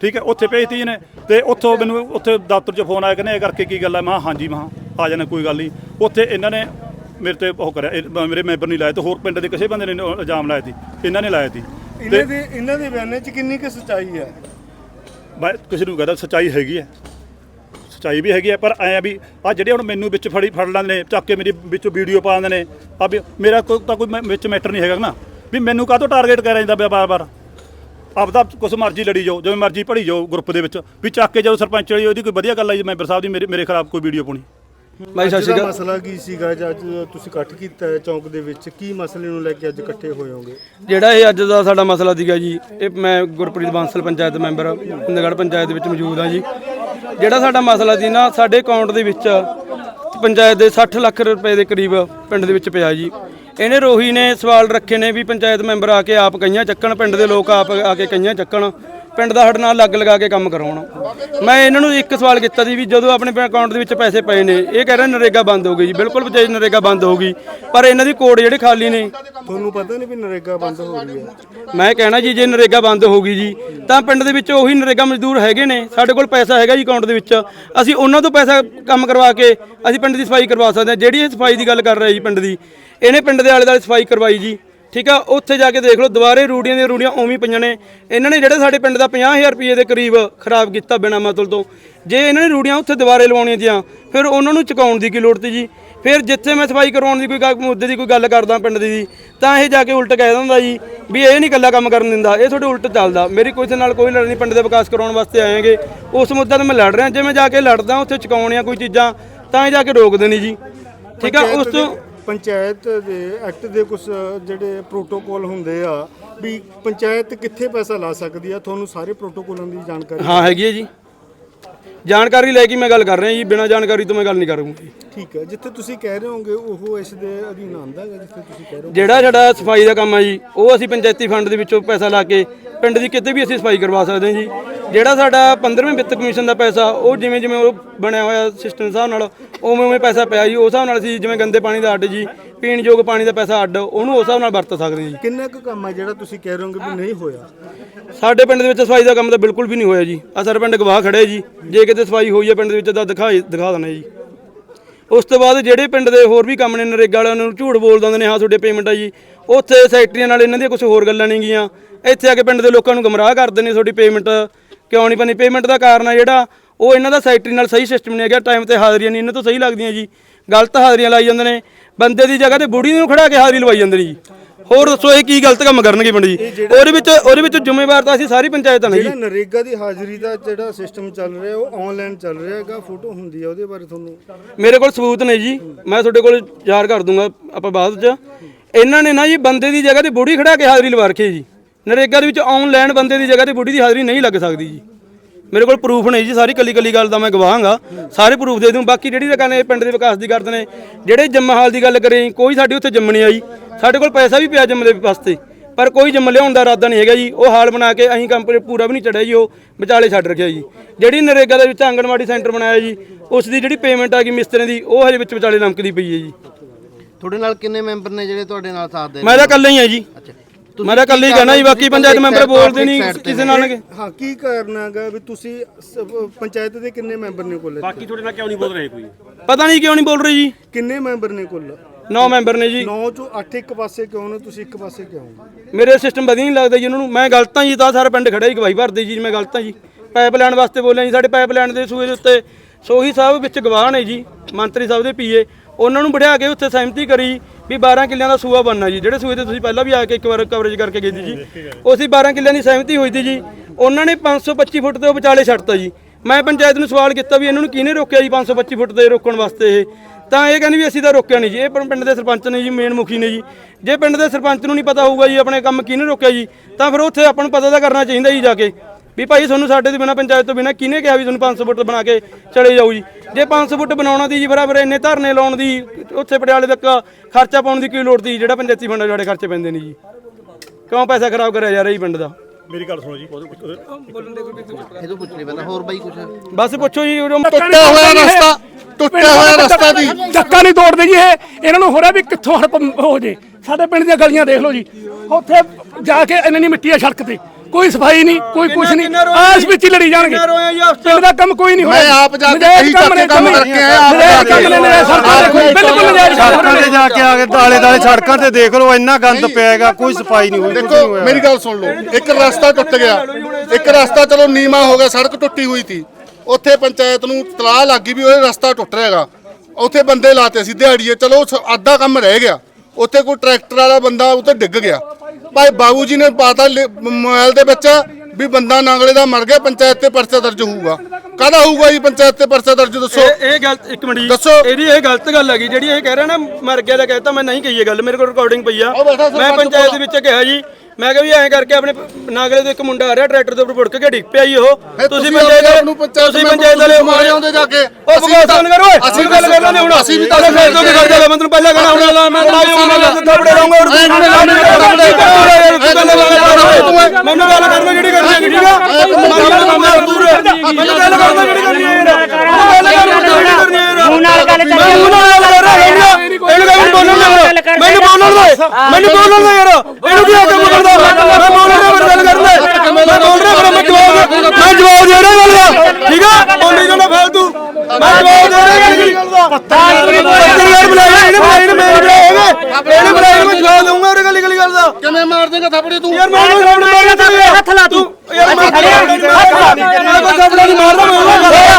ਠੀਕ ਹੈ ਉੱਥੇ ਭੇਜਤੀ ਨੇ ਤੇ ਉੱਥੋਂ ਮੈਨੂੰ ਉੱਥੇ ਦਫ਼ਤਰ 'ਚ ਫੋਨ ਆਇਆ ਕਹਿੰਦੇ ਇਹ ਕਰਕੇ ਕੀ ਗੱਲ ਹੈ? ਮੈਂ ਹਾਂਜੀ ਮੈਂ ਆ ਜਾਣਾ ਕੋਈ ਗੱਲ ਨਹੀਂ। ਉੱਥੇ ਇਹਨਾਂ ਨੇ ਮੇਰੇ ਤੇ ਉਹ ਕਰਿਆ। ਮੇਰੇ ਮੈਂਬਰ ਨਹੀਂ ਲਾਏ ਤੇ ਹੋਰ ਪਿੰਡ ਦੇ ਕਿਸੇ ਬੰਦੇ ਨੇ ਇਲਜ਼ਾਮ ਲਾਇਆ ਸੀ। ਇਹਨਾਂ ਨੇ ਲਾਇਆ ਸੀ। ਇਹਨਾਂ ਦੇ ਇਹਨਾਂ ਦੇ ਬਿਆਨਾਂ 'ਚ ਕਿੰਨੀ ਕੁ ਸੱਚਾਈ ਹੈ? ਕਿਸੇ ਨੂੰ ਕਹਦਾ ਸੱਚਾਈ ਹੈਗੀ ਹੈ। ਸੱਚਾਈ ਵੀ ਹੈਗੀ ਹੈ ਪਰ ਐ ਵੀ ਆ ਜਿਹੜੇ ਹੁਣ ਮੈਨੂੰ ਵਿੱਚ ਫੜੀ ਫੜ ਲੈਂਦੇ ਨੇ, ਚੱਕ ਕੇ ਮੇਰੀ ਵਿੱਚੋਂ ਵੀਡੀਓ ਪਾ ਦਿੰਦੇ ਨੇ ਆ ਵੀ ਮੇਰਾ ਕੋਈ ਤਾਂ ਕੋਈ ਵਿੱਚ ਮੈਟਰ ਨਹੀਂ ਹੈਗਾ ਨਾ। ਵੀ ਮੈਨੂੰ ਕਾਹ ਤੋਂ ਟਾਰਗੇਟ ਕਰਿਆ ਜਾਂਦਾ ਬਾਰ-ਬਾਰ। ਆਪਦਾ ਕੁਛ ਮਰਜ਼ੀ ਲੜੀ ਜਾਓ, ਜਿਵੇਂ ਮਰਜ਼ੀ ਪੜੀ ਜਾਓ ਗਰੁੱਪ ਦੇ ਵਿੱਚ। ਵੀ ਚੱਕ ਕੇ ਜਦੋਂ ਸਰਪੰਚ ਵਾਲੀ ਉਹਦੀ ਕੋਈ ਵਧੀਆ ਗੱਲ ਆਈ ਮੈਂਬਰ ਸਾਹਿਬ ਦੀ, ਮੇਰੇ ਮੇਰੇ ਖਿਲਾਫ ਕੋਈ ਵੀਡੀਓ ਪਾਉਣੀ। ਬਾਈ ਸਤਿ ਸ਼੍ਰੀ ਅਕਾਲ। ਮਸਲਾ ਕੀ ਸੀਗਾ ਜਾਂ ਅੱਜ ਤੁਸੀਂ ਇਕੱਠ ਕੀਤਾ ਹੈ ਚੌਂਕ ਦੇ ਵਿੱਚ? ਕੀ ਮਸਲੇ ਨੂੰ ਲੈ ਕੇ ਅੱਜ ਇਕੱਠੇ ਹੋਏ ਹੋਗੇ? ਜਿਹੜਾ ਇਹ ਅੱਜ ਦਾ ਸਾਡਾ ਮਸਲਾ ਸੀਗਾ ਜੀ ਇਹ ਮੈਂ ਗੁਰਪ੍ਰੀਤ ਬਾਂਸਲ ਪੰਚਾਇਤ ਮੈਂਬਰ ਨਗੜ ਪੰਚਾਇਤ ਦੇ ਵਿੱਚ ਮੌਜੂਦ ਹਾਂ ਜੀ। ਜਿਹੜਾ ਸਾਡਾ ਮਸਲਾ ਸੀ ਨਾ ਸਾਡੇ ਅਕਾਊਂਟ ਦੇ ਵਿੱਚ ਪੰਚਾਇਤ ਦੇ 60 ਲੱਖ ਰੁਪਏ ਦੇ ਕਰੀਬ ਪਿੰਡ ਦੇ ਵਿੱਚ ਪਿਆ ਜੀ। ਇਹਨੇ ਰੋਹੀ ਨੇ ਸਵਾਲ ਰੱਖੇ ਨੇ ਵੀ ਪੰਚਾਇਤ ਮੈਂਬਰ ਆ ਕੇ ਆਪ ਕਈਆਂ ਚੱਕਣ ਪਿੰਡ ਦੇ ਲੋਕ ਆਪ ਆ ਕੇ ਕਈਆਂ ਚੱਕਣ। ਪਿੰਡ ਦਾ ਸਾਡੇ ਨਾਲ ਲੱਗ ਲਗਾ ਕੇ ਕੰਮ ਕਰਾਉਣ। ਮੈਂ ਇਹਨਾਂ ਨੂੰ ਇੱਕ ਸਵਾਲ ਕੀਤਾ ਸੀ ਵੀ ਜਦੋਂ ਆਪਣੇ ਅਕਾਊਂਟ ਦੇ ਵਿੱਚ ਪੈਸੇ ਪਏ ਨੇ ਇਹ ਕਹਿ ਰਹੇ ਨਰੇਗਾ ਬੰਦ ਹੋ ਗਈ ਜੀ। ਬਿਲਕੁਲ ਵਿਜੇ ਨਰੇਗਾ ਬੰਦ ਹੋ ਗਈ। ਪਰ ਇਹਨਾਂ ਦੀ ਕੋਡ ਜਿਹੜੇ ਖਾਲੀ ਨੇ ਤੁਹਾਨੂੰ ਪਤਾ ਨਹੀਂ ਵੀ ਨਰੇਗਾ ਬੰਦ ਹੋ ਹੈ। ਮੈਂ ਕਹਿਣਾ ਜੀ ਜੇ ਨਰੇਗਾ ਬੰਦ ਹੋ ਗਈ ਜੀ ਤਾਂ ਪਿੰਡ ਦੇ ਵਿੱਚ ਉਹੀ ਨਰੇਗਾ ਮਜ਼ਦੂਰ ਹੈਗੇ ਨੇ। ਸਾਡੇ ਕੋਲ ਪੈਸਾ ਹੈਗਾ ਜੀ ਅਕਾਊਂਟ ਦੇ ਵਿੱਚ। ਅਸੀਂ ਉਹਨਾਂ ਤੋਂ ਪੈਸਾ ਕੰਮ ਕਰਵਾ ਕੇ ਅਸੀਂ ਪਿੰਡ ਦੀ ਸਫ਼ਾਈ ਕਰਵਾ ਸਕਦੇ ਹਾਂ। ਜਿਹੜੀ ਇਹ ਸਫ਼ਾਈ ਦੀ ਗੱਲ ਕਰ ਰਿਹਾ ਜੀ ਪਿੰਡ ਦੀ ਇਹਨੇ ਪਿੰਡ ਦੇ ਆਲੇ ਦੁਆਲੇ ਸਫ਼ਾਈ ਕਰਵਾਈ ਜੀ। ਠੀਕ ਆ ਉੱਥੇ ਜਾ ਕੇ ਦੇਖ ਲਓ ਦੁਬਾਰੇ ਰੂੜੀਆਂ ਦੀਆਂ ਰੂੜੀਆਂ ਉਵੇਂ ਪਈਆਂ ਨੇ। ਇਹਨਾਂ ਨੇ ਜਿਹੜੇ ਸਾਡੇ ਪਿੰਡ ਦਾ 50000 ਰੁਪਏ ਦੇ ਕਰੀਬ ਖਰਾਬ ਕੀਤਾ ਬਿਨਾਂ ਮਤਲਬ ਤੋਂ। ਜੇ ਇਹਨਾਂ ਨੇ ਰੂੜੀਆਂ ਉੱਥੇ ਦੁਬਾਰੇ ਲਵਾਉਣੀਆਂ ਤੀਆਂ ਫਿਰ ਉਹਨਾਂ ਨੂੰ ਚੁਕਾਉਣ ਦੀ ਕੀ ਲੋੜ ਤੀ ਜੀ? ਫਿਰ ਜਿੱਥੇ ਮੈਂ ਸਫ਼ਾਈ ਕਰਵਾਉਣ ਦੀ ਕੋਈ ਮੁੱਦੇ ਦੀ ਕੋਈ ਗੱਲ ਕਰਦਾ ਪਿੰਡ ਦੀ ਜੀ ਤਾਂ ਇਹ ਜਾ ਕੇ ਉਲਟ ਕਹਿ ਦਿੰਦਾ ਜੀ ਵੀ ਇਹ ਨਹੀਂ ਇਕੱਲਾ ਕੰਮ ਕਰਨ ਦਿੰਦਾ ਇਹ ਤੁਹਾਡੇ ਉਲਟ ਚੱਲਦਾ। ਮੇਰੀ ਕੋਈ ਨਾਲ ਕੋਈ ਲੜ ਨਹੀਂ ਪਿੰਡ ਦੇ ਵਿਕਾਸ ਕਰਾਉਣ ਵਾਸਤੇ ਆਏਗੇ ਉਸ ਮੁੱਦੇ ਤੇ ਮੈਂ ਲੜ ਰਿਹਾ ਜੇ ਮੈਂ ਜਾ ਕੇ ਲੜਦਾ ਉੱਥੇ ਚੁਕਾਉਣੀਆਂ ਕੋਈ ਚੀਜ਼ਾਂ ਤਾਂ ਇਹ ਜਾ ਕੇ ਰੋਕਦੇ ਨਹੀਂ ਜੀ। ਠੀਕ ਆ ਉਸ ਤੋਂ ਪੰਚਾਇਤ ਦੇ ਐਕਟ ਦੇ ਕੁਝ ਜਿਹੜੇ ਪ੍ਰੋਟੋਕੋਲ ਹੁੰਦੇ ਆ, ਵੀ ਪੰਚਾਇਤ ਕਿੱਥੇ ਪੈਸਾ ਲਾ ਸਕਦੀ ਆ, ਤੁਹਾਨੂੰ ਸਾਰੇ ਪ੍ਰੋਟੋਕੋਲਾਂ ਦੀ ਜਾਣਕਾਰੀ ਹਾਂ, ਹੈਗੀ ਹੈ ਜੀ। ਜਾਣਕਾਰੀ ਲੈ ਕੇ ਮੈਂ ਗੱਲ ਕਰ ਰਿਹਾ ਜੀ ਬਿਨਾਂ ਜਾਣਕਾਰੀ ਤੋਂ ਮੈਂ ਗੱਲ ਨਹੀਂ ਕਰੂੰਗੀ ਠੀਕ ਹੈ ਜਿੱਥੇ ਤੁਸੀਂ ਕਹਿ ਰਹੇ ਹੋਗੇ ਉਹ ਇਸ ਦੇ ਅਧੀਨ ਆਉਂਦਾ ਹੈ ਜਿੱਥੇ ਤੁਸੀਂ ਕਹਿ ਰਹੇ ਹੋ ਜਿਹੜਾ ਸਾਡਾ ਸਫ਼ਾਈ ਦਾ ਕੰਮ ਹੈ ਜੀ ਉਹ ਅਸੀਂ ਪੰਚਾਇਤੀ ਫੰਡ ਦੇ ਵਿੱਚੋਂ ਪੈਸਾ ਲਾ ਕੇ ਪਿੰਡ ਦੀ ਕਿਤੇ ਵੀ ਅਸੀਂ ਸਫ਼ਾਈ ਕਰਵਾ ਸਕਦੇ ਹਾਂ ਜੀ। ਜਿਹੜਾ ਸਾਡਾ 15ਵੇਂ ਵਿੱਤ ਕਮਿਸ਼ਨ ਦਾ ਪੈਸਾ ਉਹ ਜਿਵੇਂ ਜਿਵੇਂ ਉਹ ਬਣਿਆ ਹੋਇਆ ਸਿਸਟਮ ਹਿਸਾਬ ਨਾਲ ਉਵੇਂ ਉਵੇਂ ਪੈਸਾ ਪਿਆ ਜੀ ਉਸ ਹਿਸਾਬ ਨਾਲ ਅਸੀਂ ਜਿਵੇਂ ਗੰਦੇ ਪਾਣੀ ਦਾ ਅੱਡ ਜੀ ਪੀਣ ਯੋਗ ਪਾਣੀ ਦਾ ਪੈਸਾ ਅੱਡ ਉਹਨੂੰ ਉਸ ਹਿਸਾਬ ਨਾਲ ਵਰਤ ਸਕਦੇ ਹਾਂ ਜੀ। ਕਿੰਨਾ ਕੁ ਕੰਮ ਹੈ ਜਿਹੜਾ ਤੁਸੀਂ ਕਹਿ ਰਹੇ ਹੋਗੇ ਵੀ ਨਹੀਂ ਹੋਇਆ? ਸਾਡੇ ਪਿੰਡ ਦੇ ਵਿੱਚ ਸਫ਼ਾਈ ਦਾ ਕੰਮ ਤਾਂ ਬਿਲਕੁਲ ਵੀ ਨਹੀਂ ਹੋਇਆ ਜੀ। ਆ ਸਾਡੇ ਪਿੰਡ ਗਵਾਹ ਖੜੇ ਜੀ। ਜੇ ਕਿਤੇ ਸਫ਼ਾਈ ਹੋਈ ਹੈ ਪਿੰਡ ਦੇ ਵਿੱਚ ਤਾਂ ਦਿਖਾਈ ਦਿਖਾ ਦੇਣਾ ਜੀ। ਉਸ ਤੋਂ ਬਾਅਦ ਜਿਹੜੇ ਪਿੰਡ ਦੇ ਹੋਰ ਵੀ ਕੰਮ ਨੇ ਨਰੇਗਾ ਵਾਲਿਆਂ ਨੂੰ ਝੂਠ ਬੋਲ ਦਿੰਦੇ ਨੇ ਹਾਂ ਤੁਹਾਡੇ ਪੇਮੈਂਟ ਆ ਜੀ। ਉੱਥੇ ਸੈਕਟਰੀਆਂ ਨਾਲ ਇਹਨਾਂ ਦੀਆਂ ਕੁਝ ਹੋਰ ਗੱਲਾਂ ਨਹੀਂ ਗੀਆਂ। ਇੱਥੇ ਆ ਕੇ ਪਿੰਡ ਦੇ ਲੋਕਾਂ ਨੂੰ ਗਮਰਾਹ ਕਰਦੇ ਨੇ ਤੁਹਾਡੀ ਪੇਮੈਂਟ ਕਿਉਂ ਨਹੀਂ ਬਣੀ ਪੇਮੈਂਟ ਦਾ ਕਾਰਨ ਆ ਜਿਹੜਾ ਉਹ ਇਹਨਾਂ ਦਾ ਸੈਕਟਰੀ ਨਾਲ ਸਹੀ ਸਿਸਟਮ ਨਹੀਂ ਹੈਗਾ ਟਾਈਮ ਤੇ ਹਾਜ਼ਰੀਆਂ ਨਹੀਂ ਇਹਨਾਂ ਤੋਂ ਸਹੀ ਲੱਗਦੀਆਂ ਜੀ। ਗਲਤ ਹਾਜ਼ਰੀਆਂ ਲਾਈ ਜਾਂਦੇ ਨੇ। ਬੰਦੇ ਦੀ ਜਗ੍ਹਾ ਤੇ ਬੁੜੀ ਨੂੰ ਖੜਾ ਕੇ ਹਾਜ਼ਰੀ ਲਵਾਈ ਜਾਂਦੇ ਨੇ ਜੀ। ਹੋਰ ਦੱਸੋ ਇਹ ਕੀ ਗਲਤ ਕੰਮ ਕਰਨਗੇ ਪਿੰਡ ਜੀ? ਉਹਦੇ ਵਿੱਚ ਉਹਦੇ ਵਿੱਚ ਜ਼ਿੰਮੇਵਾਰ ਤਾਂ ਅਸੀਂ ਸਾਰੀ ਪੰਚਾਇਤ ਹਾਂ ਜੀ। ਜਿਹੜਾ ਨਰੇਗਾ ਦੀ ਹਾਜ਼ਰੀ ਦਾ ਜਿਹੜਾ ਸਿਸਟਮ ਚੱਲ ਰਿਹਾ ਉਹ ਆਨਲਾਈਨ ਚੱਲ ਰਿਹਾ ਹੈਗਾ? ਫੋਟੋ ਹੁੰਦੀ ਹੈ ਉਹਦੇ ਬਾਰੇ ਤੁਹਾਨੂੰ? ਮੇਰੇ ਕੋਲ ਸਬੂਤ ਨੇ ਜੀ। ਮੈਂ ਤੁਹਾਡੇ ਕੋਲ ਜ਼ਾਹਰ ਕਰ ਦੂੰਗਾ ਆਪਾਂ ਬਾਅਦ ਚ। ਇਹਨਾਂ ਨੇ ਨਾ ਜੀ ਬੰਦੇ ਦੀ ਜਗ੍ਹਾ ਤੇ ਬੁੜੀ ਖੜਾ ਕੇ ਹਾਜ਼ਰੀ ਲਵਾ ਰੱਖੀ ਜੀ। ਨਰੇਗਾ ਦੇ ਵਿੱਚ ਆਨਲਾਈਨ ਬੰਦੇ ਦੀ ਜਗ੍ਹਾ ਤੇ ਬੁੜੀ ਦੀ ਹਾਜ਼ਰੀ ਨਹੀਂ ਲੱਗ ਸਕਦੀ ਜੀ। ਮੇਰੇ ਕੋਲ ਪ੍ਰੂਫ ਨੇ ਜੀ ਸਾਰੀ ਕੱਲੀ ਕੱਲੀ ਗੱਲ ਦਾ ਮੈਂ ਗਵਾਹਾਂਗਾ। ਸਾਰੇ ਪ੍ਰੂਫ ਦੇ ਦੂੰ ਬਾਕੀ ਜਿਹੜੀ ਰਕਮ ਇਹ ਪਿੰਡ ਦੇ ਵਿਕਾਸ ਦੀ ਕਰਦੇ ਨੇ ਜਿਹੜੇ ਜੰਮ ਹਾਲ ਦੀ ਗੱਲ ਕਰੇ ਕੋਈ ਸਾਡੀ ਉੱਥੇ ਜੰਮ ਨਹੀਂ ਆਈ। ਸਾਡੇ ਕੋਲ ਪੈਸਾ ਵੀ ਪਿਆ ਜੰਮ ਦੇ ਵਾਸਤੇ ਪਰ ਕੋਈ ਜੰਮ ਲਿਆਉਣ ਦਾ ਇਰਾਦਾ ਨਹੀਂ ਹੈਗਾ ਜੀ। ਉਹ ਹਾਲ ਬਣਾ ਕੇ ਅਸੀਂ ਕੰਮ ਪੂਰਾ ਵੀ ਨਹੀਂ ਚੜਿਆ ਜੀ ਉਹ ਵਿਚਾਲੇ ਛੱਡ ਰੱਖਿਆ ਜੀ। ਜਿਹੜੀ ਨਰੇਗਾ ਦੇ ਵਿੱਚ ਆਂਗਣਵਾੜੀ ਸੈਂਟਰ ਬਣਾਇਆ ਜੀ ਉਸ ਦੀ ਜਿਹੜੀ ਪੇਮੈਂਟ ਆ ਗਈ ਮਿਸਤਰੀ ਦੀ ਉਹ ਹਜੇ ਵਿੱਚ ਵਿਚਾਲੇ ਲੰਕਦੀ ਪਈ ਹੈ ਜੀ। ਤੁਹਾਡੇ ਨਾਲ ਕਿੰਨੇ ਮੈਂਬਰ ਨੇ ਜਿਹੜੇ ਤੁਹਾਡੇ ਨਾਲ ਸਾਥ ਦੇ ਮੈਂ ਤਾਂ ਇਕੱਲਾ ਹੀ ਹਾਂ ਜੀ। ਮੈਂ ਤਾਂ ਇਕੱਲਾ ਹੀ ਕਹਿਣਾ ਜੀ ਬਾਕੀ ਪੰਚਾਇਤ ਮੈਂਬਰ ਬੋਲਦੇ ਨਹੀਂ ਕਿਸੇ ਨਾਲ ਨੇ ਹਾਂ ਕੀ ਕਰਨਾ ਹੈਗਾ ਵੀ ਤੁਸੀਂ ਸ- ਪੰਚਾਇਤ ਦੇ ਕਿੰਨੇ ਮੈਂਬਰ ਨੇ ਕੁੱਲ ਬਾਕੀ ਤੁਹਾਡੇ ਨਾਲ ਕਿਉਂ ਨਹੀਂ ਬੋਲ ਰਹੇ ਕੋਈ? ਪਤਾ ਨਹੀਂ ਕਿਉਂ ਨਹੀਂ ਬੋਲ ਰਹੀ ਜੀ। ਕਿੰਨੇ ਮੈਂਬਰ ਨੇ ਕੁੱਲ? 9 ਮੈਂਬਰ ਨੇ ਜੀ। 9 ਚੋਂ 8 ਇੱਕ ਪਾਸੇ ਕਿਉਂ ਨੇ ਤੁਸੀਂ ਇੱਕ ਪਾਸੇ ਕਿਉਂ ਮੇਰੇ ਸਿਸਟਮ ਵਧੀਆ ਨਹੀਂ ਲੱਗਦਾ ਜੀ ਉਹਨਾਂ ਨੂੰ। ਮੈਂ ਗਲਤ ਹਾਂ ਜੀ ਤਾਂ ਸਾਰਾ ਪਿੰਡ ਖੜਾ ਹੀ ਗਵਾਹੀ ਭਰਦੇ ਜੀ ਮੈਂ ਗਲਤ ਹਾਂ ਜੀ। ਪਾਈਪ ਲੈਣ ਵਾਸਤੇ ਬੋਲਿਆ ਜੀ ਸਾਡੇ ਪਾਈਪ ਲੈਣ ਦੇ ਸੂਏ ਦੇ ਉੱਤੇ ਸੋਹੀ ਸਾਹਿਬ ਵਿੱਚ ਗਵਾਹ ਨੇ ਜੀ ਮੰਤਰੀ ਸਾਹਿਬ ਦੇ ਪੀਏ। ਉਹਨਾਂ ਨੂੰ ਬਿਠਾ ਕੇ ਉੱਥੇ ਸਹਿਮਤੀ ਕਰੀ ਵੀ 12 ਕਿੱਲਿਆਂ ਦਾ ਸੂਆ ਬਣਨਾ ਜੀ। ਜਿਹੜੇ ਸੂਏ ਤੇ ਤੁਸੀਂ ਪਹਿਲਾਂ ਵੀ ਆ ਕੇ ਇੱਕ ਵਾਰ ਕਵਰੇਜ ਕਰਕੇ ਗਏ ਸੀ ਜੀ। ਉਸੇ 12 ਕਿੱਲਿਆਂ ਦੀ ਸਹਿਮਤੀ ਹੋਈ ਸੀ ਜੀ। ਉਹਨਾਂ ਨੇ 525 ਫੁੱਟ ਤੇ ਉਹ ਵਿਚਾਲੇ ਛੱਡਤਾ ਜੀ। ਮੈਂ ਪੰਚਾਇਤ ਨੂੰ ਸਵਾਲ ਕੀਤਾ ਵੀ ਇਹਨਾਂ ਨੂੰ ਕਿਹਨੇ ਰੋਕਿਆ ਜੀ 525 ਫੁੱਟ ਤੇ ਰੋਕਣ ਵਾਸਤੇ ਇਹ? ਤਾਂ ਇਹ ਕਹਿੰਦੇ ਵੀ ਅਸੀਂ ਤਾਂ ਰੋਕਿਆ ਨਹੀਂ ਜੀ। ਇਹ ਪਿੰਡ ਦੇ ਸਰਪੰਚ ਨੇ ਜੀ ਮੇਨ ਮੁਖੀ ਨੇ ਜੀ। ਜੇ ਪਿੰਡ ਦੇ ਸਰਪੰਚ ਨੂੰ ਨਹੀਂ ਪਤਾ ਹੋਊਗਾ ਜੀ ਆਪਣੇ ਕੰਮ ਕਿਹਨੇ ਰੋਕਿਆ ਜੀ ਤਾਂ ਫਿਰ ਉੱਥੇ ਆਪਾਂ ਨੂੰ ਪਤਾ ਤਾਂ ਕਰਨਾ ਚਾਹੀਦਾ ਜੀ ਜਾ ਕੇ। ਵੀ ਭਾਈ ਤੁਹਾਨੂੰ ਸਾਡੇ ਤੋਂ ਬਿਨਾ ਪੰਚਾਇਤ ਤੋਂ ਬਿਨਾ ਕਿਹਨੇ ਕਿਹਾ ਵੀ ਤੁਹਾਨੂੰ 500 ਫੁੱਟ ਬਣਾ ਕੇ ਚਲੇ ਜਾਓ ਜੀ? ਜੇ 500 ਫੁੱਟ ਬਣਾਉਣਾ ਦੀ ਜੀ ਬਰਾਬਰ ਇੰਨੇ ਧਰਨੇ ਲਾਉਣ ਦੀ ਉੱਥੇ ਪਟਿਆਲੇ ਤੱਕ ਖਰਚਾ ਪਾਉਣ ਦੀ ਕੀ ਲੋੜ ਦੀ ਜਿਹੜਾ ਪੰਚਾਇਤੀ ਫੰਡ ਜਿਹੜੇ ਖਰਚੇ ਪੈਂਦੇ ਨੇ ਜੀ। ਕਿਉਂ ਪੈਸਾ ਖਰਾਬ ਕਰਿਆ ਜਾ ਰਿਹਾ ਜੀ ਪਿੰਡ ਦਾ? ਮੇਰੀ ਗੱਲ ਸੁਣੋ ਜੀ। ਇਹ ਤੋਂ ਪੁੱਛ ਲਈ ਪਹਿਲਾਂ ਹੋਰ ਬਾਈ ਕੁਛ? ਬਸ ਪੁੱਛੋ ਜੀ ਟੁੱਟਿਆ ਹੋਇਆ ਰਸਤਾ ਟੁੱਟਿਆ ਹੋਇਆ ਰਸਤਾ ਦੀ ਧੱਕਾ ਨਹੀਂ ਤੋੜਦੇ ਜੀ ਇਹ। ਇਹਨਾਂ ਨੂੰ ਹੋ ਰਿਹਾ ਵੀ ਕਿੱਥੋਂ ਹੜਪ ਹੋ ਜੇ। ਸਾਡੇ ਪਿੰਡ ਦੀਆਂ ਗਲੀਆਂ ਦੇਖ ਲਓ ਜੀ। ਉੱਥੇ ਜਾ ਕੇ ਇੰਨੀ ਮਿੱਟੀ ਆ ਸੜਕ ਤੇ। ਕੋਈ ਸਫ਼ਾਈ ਨਹੀਂ ਕੋਈ ਕੁਛ ਨਹੀਂ। ਆਸ? ਵਿੱਚ ਹੀ ਲੜੀ ਜਾਣਗੇ? ਪਿੰਡ ਦਾ ਕੰਮ ਕੋਈ ਨਹੀਂ ਹੋਇਆ। ਮੈਂ ਆਪ ਜਾ ਕੇ ਕਹੀ ਕੰਮ ਕੇ। ਕਰਕੇ ਆਇਆ, ਆਪ ਜਾ ਕੰਮ ਨੇ, ਨਜਾਇਜ਼ ਸੜਕਾਂ ਦੇਖੋ ਬਿਲਕੁਲ ਨਜਾਇਜ਼ ਸੜਕਾਂ ਤੇ ਜਾ ਕੇ ਆ ਕੇ ਦਾਲੇ ਦਾਲੇ ਸੜਕਾਂ ਤੇ ਦੇਖ ਲਓ ਇੰਨਾ ਗੰਦ ਪਿਆ ਹੈਗਾ ਕੋਈ ਸਫ਼ਾਈ ਨਹੀਂ ਹੋਈ। ਦੇਖੋ ਮੇਰੀ ਗੱਲ ਸੁਣ ਲਓ। ਇੱਕ ਰਸਤਾ ਟੁੱਟ ਗਿਆ। ਇੱਕ ਰਸਤਾ ਚਲੋ ਨੀਮਾ ਹੋ ਗਿਆ ਸੜਕ ਟੁੱਟੀ ਹੋਈ ਸੀ। ਉੱਥੇ ਪੰਚਾਇਤ ਨੂੰ ਤਲਾਹ ਲੱਗ ਗਈ ਵੀ ਉਹ ਰਸਤਾ ਟੁੱਟ ਰਿਹਾਗਾ ਉੱਥੇ ਬੰਦੇ ਲਾਤੇ ਸੀ ਦਿਹਾੜੀਏ। ਚਲੋ ਅੱਧਾ ਕੰਮ ਰਹਿ ਗਿਆ। ਉੱਥੇ ਕੋਈ ਟਰੈਕਟਰ ਵਾਲਾ ਬੰਦਾ ਉੱਤੇ ਡਿੱਗ ਗਿਆ। ਭਾਈ ਬਾਬੂ ਜੀ ਨੇ ਪਾਤਾ ਲਿ- ਮੋਬਾਈਲ ਦੇ ਵਿੱਚ ਵੀ ਬੰਦਾ ਨਾਂਗਲੇ ਦਾ ਮਰ ਗਿਆ, ਪੰਚਾਇਤ ਤੇ ਪਰਚਾ ਦਰਜ ਹੋਊਗਾ। ਕਾਹਦਾ ਹੋਊਗਾ ਜੀ ਪੰਚਾਇਤ ਤੇ ਪਰਚਾ ਦਰਜ ਦੱਸੋ ਇਹ ਇਹ ਗਲਤ ਇੱਕ ਮਿੰਟ ਜੀ ਦੱਸੋ। ਇਹਦੀ ਇਹ ਗਲਤ ਗੱਲ ਹੈਗੀ ਜਿਹੜੀ ਇਹ ਕਹਿ ਰਿਹਾ ਨਾ ਮਰ ਗਿਆ ਦਾ ਕਹਿਤਾ ਮੈਂ ਨਹੀਂ ਕਹੀ ਇਹ ਗੱਲ ਮੇਰੇ ਕੋਲ ਰਿਕਾਰਡਿੰਗ ਪਈ ਆ ਉਹ ਬੈਠਾ ਮੈਂ ਸਰਪੰਚ ਪੰਚਾਇਤ ਕੋਲ। ਵਿੱਚ ਕਿਹਾ ਜੀ ਮੈਂ ਕਿਹਾ ਵੀ ਐਂ ਕਰਕੇ ਆਪਣੇ ਨਾਗਲੇ ਤੋਂ ਇੱਕ ਮੁੰਡਾ ਆ ਰਿਹਾ ਟਰੈਕਟਰ ਦੇ ਉੱਪਰ ਭੁੜਕ ਕੇ ਡਿੱਗ ਪਿਆ ਜੀ ਉਹ ਫਿਰ ਤੁਸੀਂ ਤੁਸੀਂ ਪੰਚਾਇਤ ਵਾਲੇ ਨੂੰ ਪੰਚਾਇਤ ਤੁਸੀਂ ਪੰਚਾਇਤ ਵਾਲੇ ਮਾਰੇ ਆਉਂਦੇ ਜਾ ਕੇ। ਉਹ ਬਗਾਸ ਤਾਂ- ਕਰ ਓਏ ਅਸੀਂ ਗੱਲ ਕਰ ਲੈਂਦੇ ਹੁਣ ਅਸੀਂ ਵੀ ਤਾਂ ਫੇਰ ਤੋਂ ਕਰ ਜਾਗਾ ਮੈਂ ਤੈਨੂੰ ਪਹਿਲਾਂ ਕਹਿਣਾ ਹੁਣ ਮੈਂ ਤਾਂ ਉਹਨਾਂ ਦਾ ਥੱਪੜੇ ਲਾਉਂਗਾ ਔਰ ਮੈਨੂੰ ਗੱਲ ਕਰਨਾ ਜਿਹੜੀ ਕਰਨੀ ਹੈ ਠੀਕ ਆ ਮੈਨੂੰ ਗੱਲ ਜਿਹੜੀ ਕਰਨੀ ਹੈ ਯਾਰ ਗੱਲ ਕਰਨਾ ਜਿਹੜੀ ਕਰਨੀ ਹੈ ਯਾਰ। ਮੂੰਹ ਨਾਲ ਗੱਲ ਚੱਲ ਰਿਹਾ ਕਹਿੰਦਾ ਬੋਲਣ ਦੇ ਮੈਨੂੰ ਬੋਲਣ ਦੇ। ਮੈਨੂੰ ਬੋਲਣ ਦੇ ਯਾਰ। ਇਹਨੂੰ ਕੀ ਆਕੇ ਬੋਲਣ ਦਾ? ਮੈਂ ਬੋਲ ਰਿਹਾ ਮੈਂ ਗੱਲ ਕਰਨ ਦੇ। ਮੈਂ ਬੋਲ ਰਿਹਾ ਪਰ ਮੈਂ ਜਵਾਬ ਮੈਂ ਜਵਾਬ ਦੇ ਰਿਹਾ ਗੱਲ ਦਾ। ਠੀਕ ਆ? ਬੋਲੀ ਜਾਣਾ ਫਾਲਤੂ। ਮੈਂ ਜਵਾਬ ਦੇ ਰਿਹਾ ਗੱਲ ਦਾ। ਪੱਤਰ ਯਾਰ ਬੁਲਾਇਆ ਇਹਨੇ ਬੁਲਾਇਆ ਇਹਨੇ ਮੈਂ ਬੁਲਾਇਆ ਇਹਨੇ ਬੁਲਾਇਆ ਮੈਂ ਜਵਾਬ ਦਊਂਗਾ ਉਹਦੇ ਗੱਲ ਗੱਲ ਗੱਲ ਦਾ। ਕਿਵੇਂ ਮਾਰ ਦੇਗਾ ਥਾਪੜੇ ਤੂੰ? ਯਾਰ ਮੈਂ ਹੱਥ ਲਾ ਤੂੰ। ਯਾਰ ਮੈਂ ਮੈਂ ਕੋਈ ਥਾਪੜਾ ਨਹੀਂ ਮਾਰਦਾ ਮੈਂ ਉਹਨੂੰ ਗੱਲ ਕਰ ਰਿਹਾ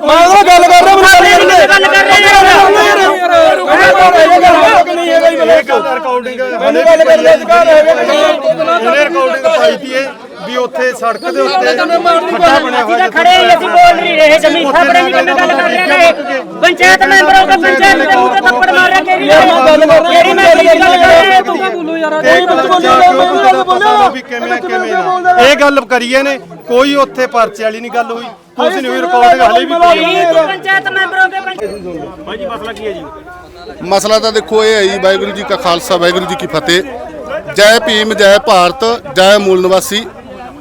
ਮੈਂ ਉਹਦਾ ਗੱਲ ਕਰ ਰਿਹਾ ਮੈਂ ਗੱਲ ਕਰ ਮੈਨੂੰ ਗੱਲ ਕਰ ਲੈ ਅਧਿਕਾਰ ਹੈਗਾ ਇਹਨੇ ਰਿਕਾਰਡਿੰਗ ਪਾਈ ਤੀ ਵੀ ਉੱਥੇ ਸੜਕ ਦੇ ਉੱਤੇ ਖੱਡਾ ਬਣਿਆ ਹੋਇਆ ਅਸੀਂ ਖੜੇ ਹੀ ਅਸੀਂ ਬੋਲ ਨਹੀਂ ਰਹੇ ਜਮੀ ਥਾਪੜੇ ਦੀ ਕਿਵੇਂ ਗੱਲ ਕਰ ਰਹੇ ਨੇ? ਪੰਚਾਇਤ ਮੈਂਬਰ ਕੇ ਪੰਚਾਇਤ ਦੇ ਮੂੰਹ ਤੇ ਥੱਪੜ ਮਾਰ ਰਿਹਾ ਕਿਹੜੀ ਕਿਹੜੀ ਮੈਂ ਗੱਲ ਕਰ ਰਿਹਾ ਤੂੰ ਬੋਲੋ ਯਾਰ ਚਲੋ ਵੀ ਕਿਵੇਂ ਕਿਵੇਂ ਨਾ। ਇਹ ਗੱਲ ਕਰੀਏ ਨੇ ਕੋਈ ਉੱਥੇ ਪਰਚੇ ਵਾਲੀ ਨਹੀਂ ਗੱਲ ਹੋਈ। ਕੁਛ ਨਹੀਂ ਹੋਈ ਰਿਕਾਰਡਿੰਗ ਹਲੇ ਵੀ ਪਈ ਹੈ ਤੂੰ ਪੰਚਾਇਤ ਮੈਂਬਰ ਕੇ ਪੰਚਾਇਤ ਭਾਈ ਜੀ ਮਸਲਾ ਕੀ ਹੈ ਜੀ? ਮਸਲਾ ਤਾਂ ਦੇਖੋ ਇਹ ਹੈ ਜੀ ਵਾਹਿਗੁਰੂ ਜੀ ਕਾ ਖਾਲਸਾ ਵਾਹਿਗੁਰੂ ਜੀ ਕੀ ਫਤਿਹ। ਜੈ ਭੀਮ ਜੈ ਭਾਰਤ ਜੈ ਮੂਲ ਨਿਵਾਸੀ।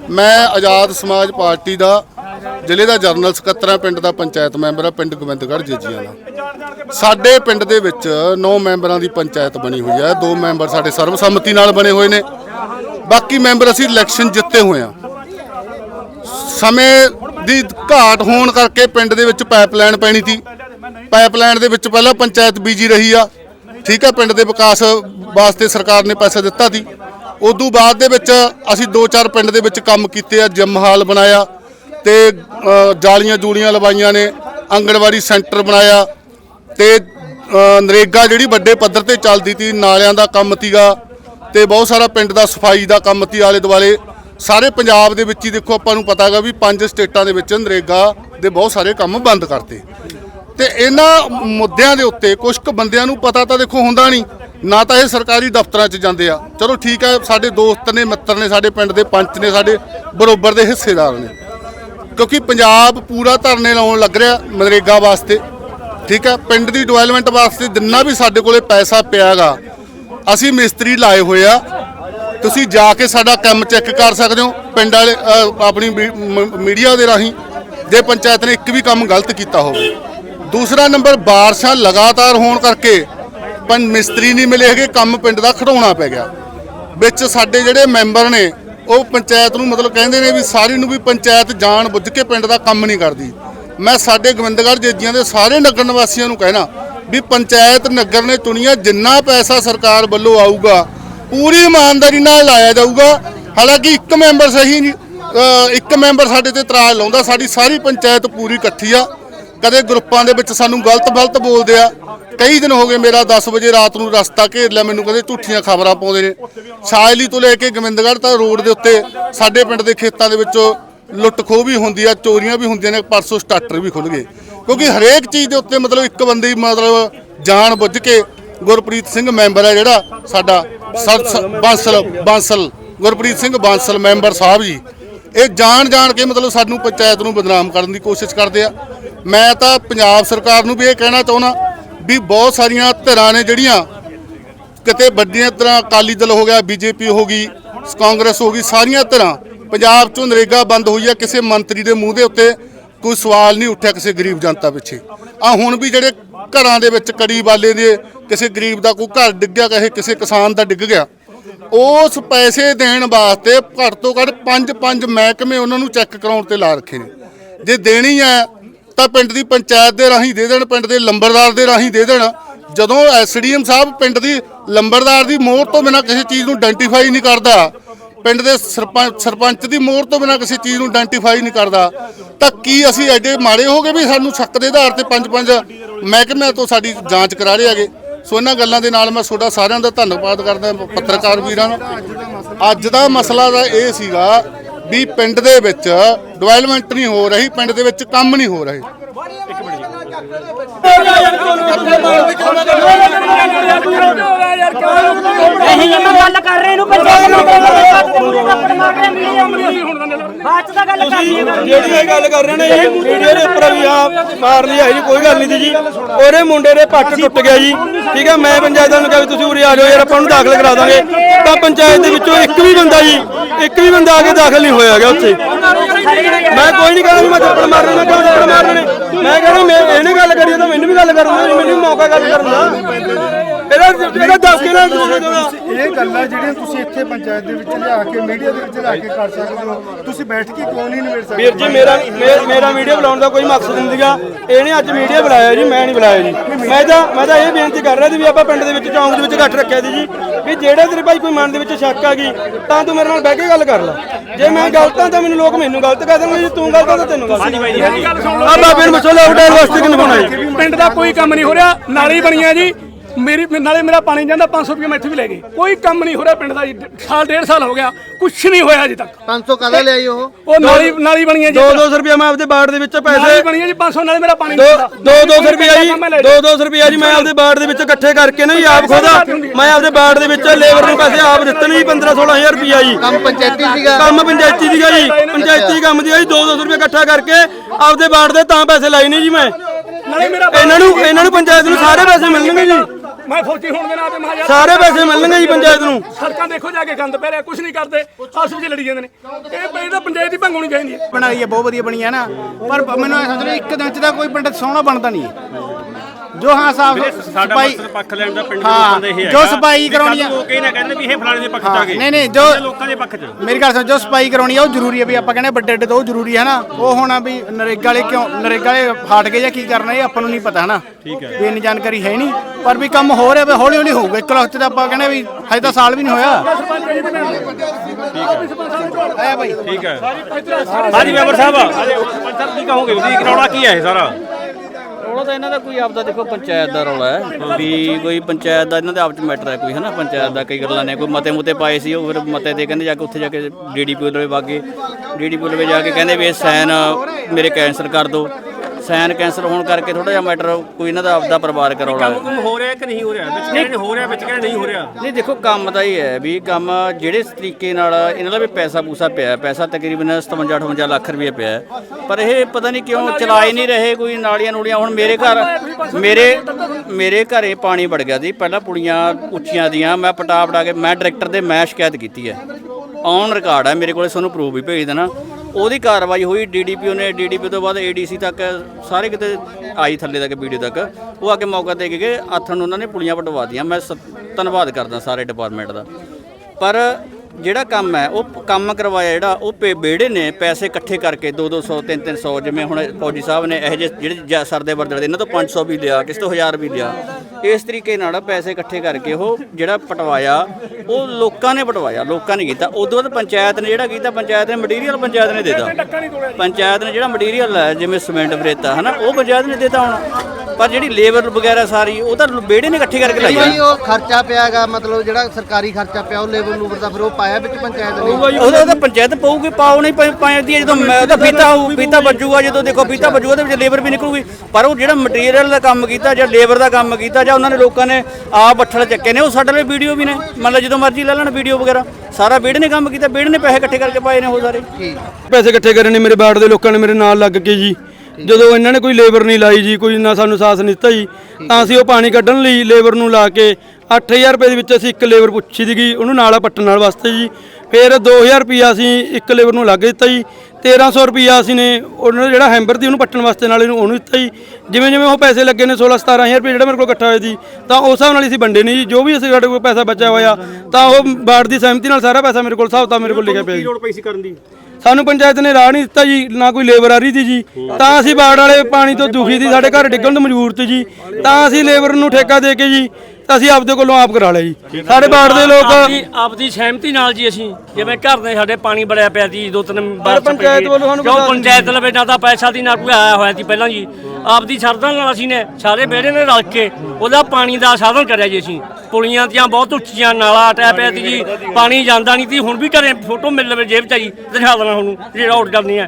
ਮੈਂ ਆਜ਼ਾਦ ਸਮਾਜ ਪਾਰਟੀ ਦਾ ਜ਼ਿਲ੍ਹੇ ਦਾ ਜਨਰਲ ਸਕੱਤਰ ਹਾਂ, ਪਿੰਡ ਦਾ ਪੰਚਾਇਤ ਮੈਂਬਰ ਹਾਂ, ਪਿੰਡ ਗੋਬਿੰਦਗੜ੍ਹ ਜੇਜੀਆਂ ਦਾ। ਸਾਡੇ ਪਿੰਡ ਦੇ ਵਿੱਚ 9 ਮੈਂਬਰਾਂ ਦੀ ਪੰਚਾਇਤ ਬਣੀ ਹੋਈ ਹੈ। ਦੋ ਮੈਂਬਰ ਸਾਡੇ ਸਰਬਸੰਮਤੀ ਨਾਲ ਬਣੇ ਹੋਏ ਨੇ। ਬਾਕੀ ਮੈਂਬਰ ਅਸੀਂ ਇਲੈਕਸ਼ਨ ਜਿੱਤੇ ਹੋਏ ਹਾਂ। ਸਮੇਂ ਦੀ ਘਾਟ ਹੋਣ ਕਰਕੇ ਪਿੰਡ ਦੇ ਵਿੱਚ ਪਾਈਪਲਾਈਨ ਪੈਣੀ ਸੀ। ਪਾਈਪਲਾਈਨ ਦੇ ਵਿੱਚ ਪਹਿਲਾਂ ਪੰਚਾਇਤ ਬੀਜੀ ਰਹੀ ਆ। ਠੀਕ ਹੈ ਪਿੰਡ ਦੇ ਵਿਕਾਸ ਵਾਸਤੇ ਸਰਕਾਰ ਨੇ ਪੈਸਾ ਦਿੱਤਾ ਸੀ। ਉਦੋਂ ਬਾਅਦ ਦੇ ਵਿੱਚ ਅਸੀਂ ਦੋ ਚਾਰ ਪਿੰਡ ਦੇ ਵਿੱਚ ਕੰਮ ਕੀਤੇ ਆ, ਜਿਮ ਹਾਲ ਬਣਾਇਆ ਤੇ ਜਾਲੀਆਂ ਜੂਲੀਆਂ ਲਵਾਈਆਂ ਨੇ, ਆਂਗਣਵਾੜੀ ਸੈਂਟਰ ਬਣਾਇਆ ਤੇ ਨਰੇਗਾ ਜਿਹੜੀ ਵੱਡੇ ਪੱਧਰ ਤੇ ਚੱਲਦੀ ਸੀ ਨਾਲਿਆਂ ਦਾ ਕੰਮ ਤੀਗਾ ਤੇ ਬਹੁਤ ਸਾਰਾ ਪਿੰਡ ਦਾ ਸਫ਼ਾਈ ਦਾ ਕੰਮ ਤੀ ਆਲੇ ਦੁਆਲੇ। ਸਾਰੇ ਪੰਜਾਬ ਦੇ ਵਿੱਚ ਹੀ ਦੇਖੋ ਆਪਾਂ ਨੂੰ ਪਤਾ ਹੈਗਾ ਵੀ ਪੰਜ ਸਟੇਟਾਂ ਦੇ ਵਿੱਚ ਨਰੇਗਾ ਦੇ ਬਹੁਤ ਸਾਰੇ ਕੰਮ ਬੰਦ ਕਰਤੇ। ਤੇ ਇਹਨਾਂ ਮੁੱਦਿਆਂ ਦੇ ਉੱਤੇ ਕੁਝ ਕੁ ਬੰਦਿਆਂ ਨੂੰ ਪਤਾ ਤਾਂ ਦੇਖੋ ਹੁੰਦਾ ਨਹੀਂ, ਨਾ ਤਾਂ ਇਹ ਸਰਕਾਰੀ ਦਫ਼ਤਰਾਂ 'ਚ ਜਾਂਦੇ ਆ। ਚਲੋ ਠੀਕ ਹੈ ਸਾਡੇ ਦੋਸਤ ਨੇ, ਮਿੱਤਰ ਨੇ, ਸਾਡੇ ਪਿੰਡ ਦੇ ਪੰਚ ਨੇ, ਸਾਡੇ ਬਰੋਬਰ ਦੇ ਹਿੱਸੇਦਾਰ ਨੇ। ਕਿਉਂਕਿ ਪੰਜਾਬ ਪੂਰਾ ਧਰਨੇ ਲਾਉਣ ਲੱਗ ਰਿਹਾ ਮਨਰੇਗਾ ਵਾਸਤੇ। ਠੀਕ ਹੈ ਪਿੰਡ ਦੀ ਡਿਵੈਲਪਮੈਂਟ ਵਾਸਤੇ ਜਿੰਨਾ ਵੀ ਸਾਡੇ ਕੋਲੇ ਪੈਸਾ ਪਿਆਗਾ, ਅਸੀਂ ਮਿਸਤਰੀ ਲਾਏ ਹੋਏ ਆ। ਤੁਸੀਂ ਜਾ ਕੇ ਸਾਡਾ ਕੰਮ ਚੈੱਕ ਕਰ ਸਕਦੇ ਹੋ, ਪਿੰਡ ਵਾਲੇ ਆਪਣੀ ਮੀਡੀਆ ਦੇ ਰਾਹੀਂ। ਜੇ ਪੰਚਾਇਤ ਨੇ ਇੱਕ ਵੀ ਕੰਮ ਗਲਤ ਕੀਤਾ ਹੋਵੇ। ਦੂਸਰਾ ਨੰਬਰ, ਬਾਰਿਸ਼ਾਂ ਲਗਾਤਾਰ ਹੋਣ ਕਰਕੇ ਪੰ, ਮਿਸਤਰੀ ਨਹੀਂ ਮਿਲੇ ਹੈਗੇ, ਕੰਮ ਪਿੰਡ ਦਾ ਖੜਾਉਣਾ ਪੈ ਗਿਆ। ਵਿੱਚ ਸਾਡੇ ਜਿਹੜੇ ਮੈਂਬਰ ਨੇ, ਉਹ ਪੰਚਾਇਤ ਨੂੰ ਮਤਲਬ ਕਹਿੰਦੇ ਨੇ ਵੀ ਸਾਰੀ ਨੂੰ ਵੀ ਪੰਚਾਇਤ ਜਾਣ ਬੁੱਝ ਕੇ ਪਿੰਡ ਦਾ ਕੰਮ ਨਹੀਂ ਕਰਦੀ। ਮੈਂ ਸਾਡੇ ਗੋਬਿੰਦਗੜ੍ਹ ਜੇਜੀਆਂ ਦੇ ਸਾਰੇ ਨਗਰ ਨਿਵਾਸੀਆਂ ਨੂੰ ਕਹਿਣਾ ਵੀ ਪੰਚਾਇਤ ਨਗਰ ਨੇ ਚੁਣੀਆਂ, ਜਿੰਨਾ ਪੈਸਾ ਸਰਕਾਰ ਵੱਲੋਂ ਆਊਗਾ, ਪੂਰੀ ਇਮਾਨਦਾਰੀ ਨਾਲ ਲਾਇਆ ਜਾਊਗਾ। ਹਾਲਾਂਕਿ ਇੱਕ ਮੈਂਬਰ ਸਹੀ ਇੱਕ ਮੈਂਬਰ ਸਾਡੇ ਤੇ ਇਤਰਾਜ਼ ਲਾਉਂਦਾ, ਸਾਡੀ ਸਾਰੀ ਪੰਚਾਇਤ ਪੂਰੀ ਇਕੱਠੀ ਆ। ਕਦੇ ਗਰੁੱਪਾਂ ਦੇ ਵਿੱਚ ਸਾਨੂੰ ਗਲਤ ਗਲਤ ਬੋਲਦੇ ਆ। ਕਈ ਦਿਨ ਹੋ ਗਏ ਮੇਰਾ 10 ਵਜੇ ਰਾਤ ਨੂੰ ਰਸਤਾ ਘੇਰ ਲਿਆ, ਮੈਨੂੰ ਕਹਿੰਦੇ ਝੂਠੀਆਂ ਖਬਰਾਂ ਪਾਉਂਦੇ ਨੇ। ਸਾਇਲੀ ਤੋਂ ਲੈ ਕੇ ਗੋਬਿੰਦਗੜ੍ਹ ਤਾਂ ਰੋਡ ਦੇ ਉੱਤੇ ਸਾਡੇ ਪਿੰਡ ਦੇ ਖੇਤਾਂ ਦੇ ਵਿੱਚੋਂ ਲੁੱਟ ਖੋਹ ਵੀ ਹੁੰਦੀ ਆ, ਚੋਰੀਆਂ ਵੀ ਹੁੰਦੀਆਂ ਨੇ, ਪਰਸੋਂ ਸਟਾਰਟਰ ਵੀ ਖੁੱਲ ਗਏ। ਕਿਉਂਕਿ ਹਰੇਕ ਚੀਜ਼ ਦੇ ਉੱਤੇ ਮਤਲਬ ਇੱਕ ਬੰਦੇ ਮਤਲਬ ਜਾਣ ਬੁੱਝ ਕੇ ਗੁਰਪ੍ਰੀਤ ਸਿੰਘ ਮੈਂਬਰ ਹੈ ਜਿਹੜਾ ਸਾਡਾ ਸਰ- ਬਾਂਸਲ ਬਾਂਸਲ, ਗੁਰਪ੍ਰੀਤ ਸਿੰਘ ਬਾਂਸਲ ਮੈਂਬਰ ਸਾਹਿਬ ਜੀ। ਇਹ ਜਾਣ ਜਾਣ ਕੇ ਮਤਲਬ ਸਾਨੂੰ ਪੰਚਾਇਤ ਨੂੰ ਬਦਨਾਮ ਕਰਨ ਦੀ ਕੋਸ਼ਿਸ਼ ਕਰਦੇ ਆ। ਮੈਂ ਤਾਂ ਪੰਜਾਬ ਸਰਕਾਰ ਨੂੰ ਵੀ ਇਹ ਕਹਿਣਾ ਚਾਹੁੰਦਾ ਵੀ ਬਹੁਤ ਸਾਰੀਆਂ ਧਿਰਾਂ ਨੇ ਜਿਹੜੀਆਂ ਕਿਤੇ ਵੱਡੀਆਂ ਤਰ੍ਹਾਂ ਅਕਾਲੀ ਦਲ ਹੋ ਗਿਆ, ਬੀਜੇਪੀ ਹੋ ਗਈ, ਕਾਂਗਰਸ ਹੋ ਗਈ, ਸਾਰੀਆਂ ਧਿਰਾਂ, ਪੰਜਾਬ ਚੋਂ ਨਰੇਗਾ ਬੰਦ ਹੋਈ ਆ, ਕਿਸੇ ਮੰਤਰੀ ਦੇ ਮੂੰਹ ਦੇ ਉੱਤੇ ਕੋਈ ਸਵਾਲ ਨਹੀਂ ਉੱਠਿਆ ਕਿਸੇ ਗਰੀਬ ਜਨਤਾ ਪਿੱਛੇ। ਆ ਹੁਣ ਵੀ ਜਿਹੜੇ ਘਰਾਂ ਦੇ ਵਿੱਚ ਕੜੀ ਵਾਲੇ ਦੇ, ਕਿਸੇ ਗਰੀਬ ਦਾ ਕੋਈ ਘਰ ਡਿੱਗਿਆ ਕਹੇ ਕਿਸੇ ਕਿਸਾਨ ਦਾ ਡਿੱਗ ਗਿਆ, ਉਸ ਪੈਸੇ ਦੇਣ ਵਾਸਤੇ ਘੱਟ ਤੋਂ ਘੱਟ ਪੰਜ ਪੰਜ ਮਹਿਕਮੇ ਉਹਨਾਂ ਨੂੰ ਚੈੱਕ ਕਰਾਉਣ ਤੇ ਲਾ ਰੱਖੇ ਨੇ। ਜੇ ਦੇਣੀ ਹੈ ਤਾਂ ਪਿੰਡ ਦੀ ਪੰਚਾਇਤ ਦੇ ਰਾਹੀਂ ਦੇ ਦੇਣ, ਪਿੰਡ ਦੇ ਲੰਬਰਦਾਰ ਦੇ ਰਾਹੀਂ ਦੇ ਦੇਣ। ਜਦੋਂ ਐਸਡੀਐਮ ਸਾਹਿਬ ਪਿੰਡ ਦੀ ਲੰਬਰਦਾਰ ਦੀ ਮੋਹਰ ਤੋਂ ਬਿਨਾਂ ਕਿਸੇ ਚੀਜ਼ ਨੂੰ ਆਇਡੈਂਟੀਫਾਈ ਨਹੀਂ ਕਰਦਾ, ਪਿੰਡ ਦੇ ਸਰਪੰਚ ਸਰਪੰਚ ਦੀ ਮੋਹਰ ਤੋਂ ਬਿਨਾਂ ਕਿਸੇ ਚੀਜ਼ ਨੂੰ ਆਇਡੈਂਟੀਫਾਈ ਨਹੀਂ ਕਰਦਾ, ਤਾਂ ਕੀ ਅਸੀਂ ਐਡੇ ਮਾੜੇ ਹੋ ਗਏ ਵੀ ਸਾਨੂੰ ਸ਼ੱਕ ਦੇ ਆਧਾਰ ਤੇ ਪੰਜ ਪੰਜ ਮਹਿਕਮਿਆਂ ਤੋਂ ਸਾਡੀ ਜਾਂਚ ਕਰਾ ਰਹੇ ਹੈਗੇ? ਸੋ ਇਹਨਾਂ ਗੱਲਾਂ ਦੇ ਨਾਲ ਮੈਂ ਤੁਹਾਡਾ ਸਾਰਿਆਂ ਦਾ ਧੰਨਵਾਦ ਕਰਦਾ, ਪੱਤਰਕਾਰ ਵੀਰਾਂ ਨੂੰ। ਅੱਜ ਦਾ ਮਸਲਾ ਦਾ ਇਹ ਸੀਗਾ ਵੀ ਪਿੰਡ ਦੇ ਵਿੱਚ ਡਿਵੈਲਪਮੈਂਟ ਨਹੀਂ ਹੋ ਰਹੀ, ਪਿੰਡ ਦੇ ਵਿੱਚ ਕੰਮ ਨਹੀਂ ਹੋ ਰਹੇ। ਨਹੀਂ ਇਹ ਗੱਲ ਕਰ ਰਹੇ ਮਾਰ ਰਹੇ ਮੀਡੀਆ ਬਾਅਦ ਚ ਤਾਂ ਗੱਲ ਕਰਨੀ ਹੈ ਜਿਹੜੀ ਇਹ ਗੱਲ ਕਰ ਰਹੇ ਨੇ ਜੀ ਵੀਡੀਓ ਦੇ ਉੱਪਰ ਵੀ ਆ ਮਾਰ ਲਈ ਹੈ ਜੀ ਕੋਈ ਗੱਲ ਨਹੀਂ ਜੀ ਉਹਦੇ ਮੁੰਡੇ ਦੇ ਪੱਟ ਟੁੱਟ ਗਿਆ ਜੀ। ਠੀਕ ਹੈ ਮੈਂ ਪੰਚਾਇਤਾਂ ਨੂੰ ਕਿਹਾ ਵੀ ਤੁਸੀਂ ਉਰੇ ਆ ਜਾਓ ਯਾਰ ਆਪਾਂ ਨੂੰ ਦਾਖਲ ਕਰਾ ਦਾਂਗੇ। ਤਾਂ ਪੰਚਾਇਤ ਦੇ ਵਿੱਚੋਂ ਇੱਕ ਵੀ ਬੰਦਾ ਜੀ ਇੱਕ ਵੀ ਬੰਦਾ ਆ ਕੇ ਦਾਖਲ ਨਹੀਂ ਹੋਇਆ ਗਿਆ ਉੱਥੇ। ਮੈਂ ਕੋਈ ਨਹੀਂ ਕਹਿੰਦਾ ਮੈਂ ਥੱਪੜ ਮਾਰਨਾ ਮੈਂ ਕਿਉਂ ਥੱਪੜ ਮਾਰਨੇ ਨੇ? ਮੈਂ ਕਹਿੰਦਾ ਮੈਂ ਇਹਨੇ ਗੱਲ ਕਰੀ ਤਾਂ ਮੈਨੂੰ ਵੀ ਗੱਲ ਕਰਨ ਦਿਓ ਮੈਨੂੰ ਵੀ ਮੌਕਾ ਗੱਲ ਕਰਨ ਦਾ। ਇਹਦਾ ਇਹਦਾ ਦੱਸ ਕੇ ਨਾ ਤੁਸੀਂ ਦੇਣਾ ਇਹ ਗੱਲਾਂ ਜਿਹੜੀਆਂ ਤੁਸੀਂ ਇੱਥੇ ਪੰਚਾਇਤ ਦੇ ਵਿੱਚ ਲਿਆ ਕੇ ਮੀਡੀਆ ਦੇ ਵਿੱਚ ਲਿਆ ਕੇ ਕਰ ਸਕਦੇ ਹੋ। ਤੁਸੀਂ ਬੈਠ ਕੇ ਕਿਉਂ ਨਹੀਂ ਨਿਬੇੜ ਸਕਦੇ? ਵੀਰ ਜੀ ਮੇਰਾ ਮੇਰਾ ਵੀਡੀਓ ਬਣਾਉਣ ਦਾ ਕੋਈ ਮਕਸਦ ਨਹੀਂ ਸੀਗਾ। ਇਹਨੇ ਅੱਜ ਵੀਡੀਓ ਬੁਲਾਇਆ ਜੀ ਮੈਂ ਨਹੀਂ ਬੁਲਾਇਆ ਜੀ। ਮੈਂ ਤਾਂ ਮੈਂ ਤਾਂ ਇਹ ਬੇਨਤੀ ਕਰ ਰਿਹਾ ਸੀ ਵੀ ਆਪਾਂ ਪਿੰਡ ਦੇ ਵਿੱਚ ਚੌਂਕ ਦੇ ਵਿੱਚ ਇਕੱਠ ਰੱਖਿਆ ਸੀ ਜੀ। ਵੀ ਜਿਹੜੇ ਤੇਰੇ ਭਾਈ ਕੋਈ ਮਨ ਦੇ ਵਿੱਚ ਸ਼ੱਕ ਆ ਗਈ ਤਾਂ ਤੂੰ ਮੇਰੇ ਨਾਲ ਬਹਿ ਕੇ ਗੱਲ ਕਰ ਲੈ। ਜੇ ਮੈਂ ਗਲਤ ਹਾਂ ਤਾਂ ਮੈਨੂੰ ਲੋਕ ਮੈਨੂੰ ਗਲਤ ਕਹਿ ਦੇਣਗੇ ਜੀ ਤੂੰ ਗਲਤ ਆ ਤਾਂ ਤੈਨੂੰ ਗਲਤ ਆ ਬਾਬੇ ਨੂੰ ਪੁੱਛੋ ਲੈ ਉਡਾਇਰ ਵਾਸਤੇ ਕਿੰਨੇ ਬਣਾਈ ਪਿੰਡ ਦਾ ਕੋਈ ਕੰਮ ਨਹੀਂ ਹੋ ਰਿਹਾ ਨਾਲੀ ਬਣੀ ਆ ਜੀ। ਮੇਰੀ ਨਾਲੇ ਮੇਰਾ ਪਾਣੀ ਜਾਂਦਾ 500 ਰੁਪਏ ਮੈਥੋਂ ਵੀ ਲੈ ਗਏ। ਕੋਈ ਕੰਮ ਨਹੀਂ ਹੋ ਰਿਹਾ ਪਿੰਡ ਦਾ ਜੀ। ਸਾਲ ਡੇਢ ਸਾਲ ਹੋ ਗਿਆ। ਕੁਛ ਨਹੀਂ ਹੋਇਆ ਅਜੇ ਤੱਕ। 500 ਕਦਾ ਲਿਆਈ ਉਹ? ਉਹ ਨਾਲੀ ਨਾਲੀ ਬਣੀ ਹੈ ਜੀ 2-200 ਰੁਪਏ ਮੈਂ ਆਪਦੇ ਬਾੜ ਦੇ ਵਿੱਚ ਨਾਲੀ ਪੈਸੇ ਬਣੀ ਹੈ ਜੀ 500 ਨਾਲੇ ਮੇਰਾ ਪਾਣੀ ਦੋ ਜਾਂਦਾ। ਦੋ ਦੋ ਸੌ ਰੁਪਿਆ ਜੀ ਕੰਮ ਹੈ ਲੈ ਦੋ ਦੋ ਸੌ ਰੁਪਿਆ ਜੀ ਮੈਂ ਆਪਦੇ ਬਾੜ ਦੇ ਵਿੱਚ ਇਕੱਠੇ ਕਰਕੇ ਨਾ ਜੀ ਆਪ ਖੋਦਾ ਮੈਂ ਆਪਦੇ ਬਾੜ ਦੇ ਵਿੱਚ ਲੇਬਰ ਨੂੰ ਪੈਸੇ ਆਪ ਦਿੱਤੇ ਨੇ ਜੀ 15 16000 ਰੁਪਿਆ ਜੀ। ਕੰਮ ਪੰਚਾਇਤੀ ਸੀਗਾ। ਕੰਮ ਪੰਚਾਇਤੀ ਸੀਗਾ ਜੀ। ਪੰਚਾਇਤੀ ਕੰਮ ਦੀ ਜੀ 200 ਰੁਪਏ ਇਕੱਠਾ ਕਰਕੇ ਆਪਦੇ ਬਾੜ ਦੇ ਤਾਂ ਪੈਸੇ ਲਾਏ ਨਹੀਂ ਜੀ ਮੈਂ। ਨਾਲੇ ਮੇਰਾ ਇਹਨਾਂ ਨੂੰ ਇਹਨਾਂ ਨੂੰ ਪੰਚਾਇਤ ਨੂੰ ਸਾਰੇ ਪੈਸੇ ਮਿਲਣਗੇ ਜੀ। ਮੈਂ ਫੌਜੀ ਹੋਣ ਦੇ ਨਾਂ ਤੇ ਮਹਾਜਾ ਸਾਰੇ ਪੈਸੇ ਮਿਲਣਗੇ ਜੀ ਪੰਚਾਇਤ ਨੂੰ। ਸੜਕਾਂ ਦੇਖੋ ਜਾ ਕੇ ਗੰਦ ਪੈ ਰਿਹਾ ਕੁਛ ਨਹੀਂ ਕਰਦੇ। ਆਪਸ ਵਿੱਚ ਲੜੀ ਜਾਂਦੇ ਨੇ। ਇਹ ਪਈ ਤਾਂ ਪੰਚਾਇਤ ਹੀ ਭੰਗ ਹੋਣੀ ਚਾਹੀਦੀ ਹੈ। ਬਣਾਈ ਹੈ ਬਹੁਤ ਵਧੀਆ ਬਣੀ ਹੈ ਨਾ। ਪਰ ਮੈਨੂੰ ਐ ਸਮਝ ਰਿਹਾ ਇੱਕ ਦਿਨ ਚ ਤਾਂ ਕੋਈ ਪਿੰਡ ਸੋਹਣਾ ਬਣਦਾ ਨਹੀਂ ਹੈ। ਜੋ ਹਾਂ ਸਾਫ਼ ਸਾਡਾ ਮਕਸਦ ਪੱਖ ਲੈਣ ਦਾ ਪਿੰਡ ਦੇ ਹਾਂ, ਲੋਕਾਂ ਦੇ ਇਹ ਜੋ ਹੈਗਾ ਸਫ਼ਾਈ ਵੀ ਕਰਾਉਣੀ ਆ- ਲੋਕ ਇਹ ਨਾ ਕਹਿੰਦੇ ਵੀ ਇਹ ਫਲਾਣੇ ਦੇ ਪੱਖ ਚ ਆ ਗਏ। ਨਹੀਂ ਨਹੀਂ ਜੋ ਲੋਕਾਂ ਦੇ ਪੱਖ ਚ। ਮੇਰੀ ਗੱਲ ਸੁਣ ਜੋ ਸਫ਼ਾਈ ਕਰਾਉਣੀ ਆ ਉਹ ਜ਼ਰੂਰੀ ਹੈ ਵੀ ਆਪਾਂ ਕਹਿੰਦੇ ਵੱਡੇ ਵੱਡੇ ਤੋਂ ਉਹ ਜ਼ਰੂਰੀ ਹੈ ਨਾ ਉਹ ਹੁਣ ਵੀ ਨਰੇਗਾ ਵਾਲੇ ਕਿਉਂ ਨਰੇਗਾ ਵਾਲੇ ਫਾਟ ਗਏ ਜਾਂ ਕੀ ਕਰਨਾ ਇਹ ਆਪਾਂ ਨੂੰ ਨਹੀਂ ਪਤਾ ਹਨਾ? ਠੀਕ ਹੈ। ਵੀ ਇੰਨੀ ਜਾਣਕਾਰੀ ਹੈ ਨਹੀਂ ਪਰ ਵੀ ਕੰਮ ਹੋ ਰਿਹਾ ਵੀ ਹੌਲੀ ਹੌਲੀ ਹੋਊਗਾ। ਇੱਕ ਲੱਖ ਤੇ ਤਾਂ ਆਪਾਂ ਕਹਿੰਦੇ ਵੀ ਹਜੇ ਤਾਂ ਸਾਲ ਵੀ ਨਹੀਂ ਹੋਇਆ। ਆਇਆ ਭਾਈ ਠੀਕ ਹੈ ਹਾਂਜੀ ਮੈਂਬਰ ਸਾਹਿਬ ਹਾਂਜੀ ਸਰਪੰਚ ਸਾਹਿਬ ਕੀ ਕਹੋਗੇ? ਤੁਸੀਂ ਰੌਲਾ ਕੀ ਹੈ ਇਹ ਸਾਰਾ? ਰੌਲਾ ਤਾਂ ਇਹਨਾਂ ਦਾ ਕੋਈ ਆਪਦਾ ਦੇਖੋ ਪੰਚਾਇਤ ਦਾ ਰੌਲਾ ਹੈ। ਵੀ ਕੋਈ ਪੰਚਾਇਤ ਦਾ ਇਹਨਾਂ ਦੇ ਆਪ ਚ ਮੈਟਰ ਹੈ ਕੋਈ, ਹਨਾ? ਪੰਚਾਇਤ ਦਾ ਕਈ ਗੱਲਾਂ ਨੇ, ਕੋਈ ਮਤੇ ਮੁਤੇ ਪਾਏ ਸੀ, ਉਹ ਫਿਰ ਮਤੇ ਤੇ ਕਹਿੰਦੇ ਜਾ ਕੇ ਉੱਥੇ ਜਾ ਕੇ ਡੀਡੀਪੀ ਲਵੇ ਵਾਗੇ ਡੀਡੀਪੀ ਲਵੇ ਜਾ ਕੇ ਕਹਿੰਦੇ ਵੀ ਇਹ ਸਾਈਨ ਮੇਰੇ ਕੈਂਸਲ ਕਰ ਦਿਓ। ਸਾਈਨ ਕੈਂਸਲ ਹੋਣ ਕਰਕੇ ਥੋੜਾ ਜਿਹਾ ਮੈਟਰ ਕੋਈ ਇਹਨਾਂ ਦਾ ਆਪਦਾ ਪਰਿਵਾਰਕ ਰੌਲਾ ਹੈ ਕੰਮ ਕੁਮ ਹੋ ਰਿਹਾ ਕਿ ਨਹੀਂ ਹੋ ਰਿਹਾ? ਵਿੱਚ ਕਹਿੰਦੇ ਹੋ ਰਿਹਾ ਵਿੱਚ ਕਹਿੰਦੇ ਨਹੀਂ ਹੋ ਰਿਹਾ? ਨਹੀਂ ਦੇਖੋ ਕੰਮ ਦਾ ਹੀ ਹੈ ਵੀ ਕੰਮ ਜਿਹੜੇ ਤਰੀਕੇ ਨਾਲ ਇਹਨਾਂ ਦਾ ਵੀ ਪੈਸਾ ਪੂਸਾ ਪਿਆ ਪੈਸਾ ਤਕਰੀਬਨ 57 58 ਲੱਖ ਰੁਪਏ ਪਿਆ। ਪਰ ਇਹ ਪਤਾ ਨਹੀਂ ਕਿਉਂ ਚਲਾ ਹੀ ਨਹੀਂ ਰਹੇ ਕੋਈ ਨਾਲੀਆਂ ਨੂਲੀਆਂ। ਹੁਣ ਮੇਰੇ ਘਰ ਮੇਰੇ ਮੇਰੇ ਘਰੇ ਪਾਣੀ ਵੜ ਗਿਆ ਸੀ। ਪਹਿਲਾਂ ਪੁੜੀਆਂ ਉੱਚੀਆਂ ਦੀਆਂ ਮੈਂ ਪਟਾ ਪਟਾ ਕੇ ਮੈਂ ਡਾਇਰੈਕਟਰ ਦੇ ਮੈਂ ਸ਼ਿਕਾਇਤ ਕੀਤੀ ਹੈ। ਔਨ ਰਿਕਾਰਡ ਹੈ ਮੇਰੇ ਕੋਲੇ ਤੁਹਾਨੂੰ ਪ੍ਰੂਫ ਵੀ ਭੇਜ ਦੇਣਾ। ਉਹਦੀ ਕਾਰਵਾਈ ਹੋਈ ਡੀਡੀਪੀਓ ਨੇ ਡੀਡੀਪੀ ਤੋਂ ਬਾਅਦ ਏਡੀਸੀ ਤੱਕ ਸਾਰੇ ਕਿਤੇ ਆਈ ਥੱਲੇ ਤੱਕ, ਵੀਡੀਓ ਤੱਕ। ਉਹ ਆ ਕੇ ਮੌਕਾ ਦੇ ਕੇ ਗਏ, ਆਥਣ ਨੂੰ ਉਹਨਾਂ ਨੇ ਪੁਲੀਆਂ ਪਟਵਾ ਦੀਆਂ ਮੈਂ ਸ- ਧੰਨਵਾਦ ਕਰਦਾ ਸਾਰੇ ਡਿਪਾਰਟਮੈਂਟ ਦਾ। ਪਰ ਜਿਹੜਾ ਕੰਮ ਹੈ, ਉਹ ਕੰਮ ਕਰਵਾਇਆ ਜਿਹੜਾ, ਉਹ ਪੇ ਬੇੜੇ ਨੇ, ਪੈਸੇ ਇਕੱਠੇ ਕਰਕੇ 2 200 3 300 ਜਿਵੇਂ ਹੁਣ ਫੌਜੀ ਸਾਹਿਬ ਨੇ ਇਹ ਜਿਹੇ ਜਿਹੜੇ ਜ- ਸਰਦੇ ਦੇ ਇਹਨਾਂ ਤੋਂ 500 ਵੀ ਲਿਆ, ਕਿਸ ਤੋਂ 1000 ਵੀ ਲਿਆ। ਇਸ ਤਰੀਕੇ ਨਾਲ ਪੈਸੇ ਇਕੱਠੇ ਕਰਕੇ ਉਹ ਜਿਹੜਾ ਪਟਵਾਇਆ, ਉਹ ਲੋਕਾਂ ਨੇ ਪਟਵਾਇਆ, ਲੋਕਾਂ ਨੇ ਕੀਤਾ। ਉਦੋਂ ਬਾਅਦ ਪੰਚਾਇਤ ਨੇ ਜਿਹੜਾ ਕੀਤਾ, ਪੰਚਾਇਤ ਨੇ ਮਟੀਰੀਅਲ ਪੰਚਾਇਤ ਨੇ ਦਿੱਤਾ। ਪੰਚਾਇਤ ਨੇ ਜਿਹੜਾ ਮਟੀਰੀਅਲ ਹੈ ਜਿਵੇਂ ਸੀਮੈਂਟ ਬਰੇਤਾ ਹਨਾ, ਉਹ ਪੰਚਾਇਤ ਨੇ ਦਿੱਤਾ ਹੁਣ। ਪਰ ਜਿਹੜੀ ਲੇਬਰ ਵਗੈਰਾ ਸਾਰੀ ਉਹ ਤਾਂ ਬੇੜੇ ਨੇ ਇਕੱਠੇ ਕਰਕੇ ਲਾਈ ਭਾਈ ਉਹ ਖਰਚਾ ਪਿਆਗਾ ਮਤਲਬ ਜਿਹੜਾ ਸਰਕਾਰੀ ਖਰਚਾ ਪਿਆ ਉਹ ਲੇਬਰ ਲੂਬਰ ਦਾ ਫਿਰ ਉਹ ਪਾਇਆ ਵਿੱਚ ਪੰਚਾਇਤ ਨੇ। ਉਹਦਾ ਉਹਦਾ ਪੰਚਾਇਤ ਪਊਗੀ ਪਾਉ ਨਹੀਂ ਪਾਉਂਦੀ ਹੈ ਜਦੋਂ ਮੈਂ ਉਹਦਾ ਫੀਤਾ ਹੋਊ ਫੀਤਾ ਵੱਜੂਗਾ ਜਦੋਂ ਦੇਖੋ ਫੀਤਾ ਵੱਜੂਗਾ ਉਹਦੇ ਵਿੱਚ ਲੇਬਰ ਵੀ ਨਿਕਲੂਗੀ। ਪਰ ਉਹ ਜਿਹੜਾ ਮਟੀਰੀਅਲ ਦਾ ਕੰਮ ਕੀਤਾ ਜਾਂ ਲੇਬਰ ਦਾ ਕੰਮ ਕੀਤਾ ਜਾਂ ਉਹਨਾਂ ਨੇ ਲੋਕਾਂ ਨੇ ਆਪ ਬੱਠਲ ਚੱਕੇ ਨੇ ਉਹ ਸਾਡੇ ਲਈ ਵੀਡੀਓ ਵੀ ਨੇ। ਮੰਨ ਲਓ ਜਦੋਂ ਮਰਜ਼ੀ ਲੈ ਲੈਣ ਵੀਡੀਓ ਵਗੈਰਾ। ਸਾਰਾ ਬੇੜ ਨੇ ਕੰਮ ਕੀਤਾ ਬੇੜ ਨੇ ਪੈਸੇ ਇਕੱਠੇ ਕਰਕੇ ਪਾਏ ਨੇ ਉਹ ਸਾਰੇ। ਪੈਸੇ ਇਕੱਠੇ ਕਰੇ ਨੇ ਮੇਰੇ ਬਾੜ ਦੇ ਲੋਕਾਂ ਨੇ ਮੇਰੇ ਨਾਲ ਲੱਗ ਕੇ ਜੀ। ਜਦੋਂ ਇਹਨਾਂ ਨੇ ਕੋਈ ਲੇਬਰ ਨਹੀਂ ਲਾਈ ਜੀ ਕੋਈ ਨਾ ਸਾਨੂੰ ਸਾਥ ਨਹੀਂ ਦਿੱਤਾ ਜੀ ਤਾਂ ਅਸੀਂ ਉਹ ਪਾਣੀ ਕੱਢਣ ਲਈ ਲੇਬਰ ਨੂੰ ਲਾ ਕੇ 8000 ਰੁਪਏ ਦੇ ਵਿੱਚ ਅਸੀਂ ਇੱਕ ਲੇਬਰ ਪੁੱਛੀ ਸੀਗੀ ਉਹਨੂੰ ਨਾਲਾ ਪੱਟਣ ਨਾਲ ਵਾਸਤੇ ਜੀ। ਫਿਰ 2000 ਰੁਪਿਆ ਅਸੀਂ ਇੱਕ ਲੇਬਰ ਨੂੰ ਲੱਗ ਦਿੱਤਾ ਜੀ। 1300 ਰੁਪਿਆ ਅਸੀਂ ਨੇ ਉਹਨਾਂ ਦਾ ਜਿਹੜਾ ਹੈਂਬਰ ਸੀ ਉਹਨੂੰ ਪੱਟਣ ਵਾਸਤੇ ਨਾਲੇ ਨੂੰ ਉਹਨੂੰ ਦਿੱਤਾ ਜੀ। ਜਿਵੇਂ ਜਿਵੇਂ ਉਹ ਪੈਸੇ ਲੱਗੇ ਨੇ 16 17000 ਰੁਪਏ ਜਿਹੜਾ ਮੇਰੇ ਕੋਲ ਇਕੱਠਾ ਹੋਇਆ ਸੀ ਤਾਂ ਉਸ ਹਿਸਾਬ ਨਾਲ ਹੀ ਅਸੀਂ ਵੰਡੇ ਨਹੀਂ ਜੀ। ਜੋ ਵੀ ਅਸੀਂ ਸਾਡੇ ਕੋਲ ਪੈਸਾ ਬਚਿਆ ਹੋਇਆ ਤਾਂ ਉਹ ਬਾੜ ਦੀ ਸਹਿਮਤੀ ਨਾਲ ਸਾਰਾ ਪੈਸਾ ਮੇਰੇ ਕੋਲ ਹਿਸਾਬ ਤਾਂ ਮੇਰੇ ਕੋਲ ਲਿਖਿਆ ਪਿਆ ਕੀ ਜੀ। ਲੋੜ ਪਈ ਸੀ ਕਰਨ ਦੀ? ਸਾਨੂੰ ਪੰਚਾਇਤ ਨੇ ਰਾਹ ਨਹੀਂ ਦਿੱਤਾ ਜੀ ਨਾ ਕੋਈ ਲੇਬਰ ਆ ਰਹੀ ਸੀ ਜੀ। ਤਾਂ ਅਸੀਂ ਬਾੜ ਵਾਲੇ ਪਾਣੀ ਤੋਂ ਦੁਖੀ ਸੀ ਸਾਡੇ ਘਰ ਡਿੱਗਣ ਤੋਂ ਮਜਬੂਰ ਸੀ ਜੀ। ਤਾਂ ਅਸੀਂ ਲੇਬਰ ਨੂੰ ਠੇਕਾ ਦੇ ਕੇ ਜੀ ਅਸੀਂ ਆਪਦੇ ਕੋਲੋਂ ਆਪ ਕਰਾ ਲਿਆ ਜੀ। ਸਾਡੇ ਬਾੜ ਦੇ ਲੋਕ ਆਪਦੀ ਆਪਦੀ ਸਹਿਮਤੀ ਨਾਲ ਜੀ ਅਸੀਂ ਜਿਵੇਂ ਘਰ ਦੇ ਸਾਡੇ ਪਾਣੀ ਬੜਿਆ ਪਿਆ ਸੀ ਦੋ ਤਿੰਨ ਵਾਰ ਪੰਚਾਇਤ ਵੱਲੋਂ ਸਾਨੂੰ ਕਿਉਂ ਪੰਚਾਇਤ ਲਵੇ ਨਾ ਤਾਂ ਪੈਸਾ ਦੀ ਨਾ ਕੋਈ ਆਇਆ ਹੋਇਆ ਸੀ ਪਹਿਲਾਂ ਜੀ। ਆਪਦੀ ਸ਼ਰਧਾ ਨਾਲ ਅਸੀਂ ਨੇ ਸਾਰੇ ਵਿਹੜੇ ਨੇ ਰਲ ਕੇ ਉਹਦਾ ਪਾਣੀ ਦਾ ਸਾਧਨ ਕਰਿਆ ਜੀ ਅਸੀਂ। ਪੁਲੀਆਂ ਦੀਆਂ ਬਹੁਤ ਉੱਚੀਆਂ ਨਾਲਾ ਅਟਿਆ ਪਿਆ ਸੀ ਜੀ। ਪਾਣੀ ਜਾਂਦਾ ਨਹੀਂ ਸੀ ਹੁਣ ਵੀ ਘਰੇ ਫੋਟੋ ਮਿਲ ਲਵੇ ਜੇਬ ਚ ਆ ਜੀ। ਦਿਖਾ ਦੇਣਾ ਤੁਹਾਨੂੰ ਜਿਹੜਾ ਆਊਟ ਕਰਨੀ ਹੈ।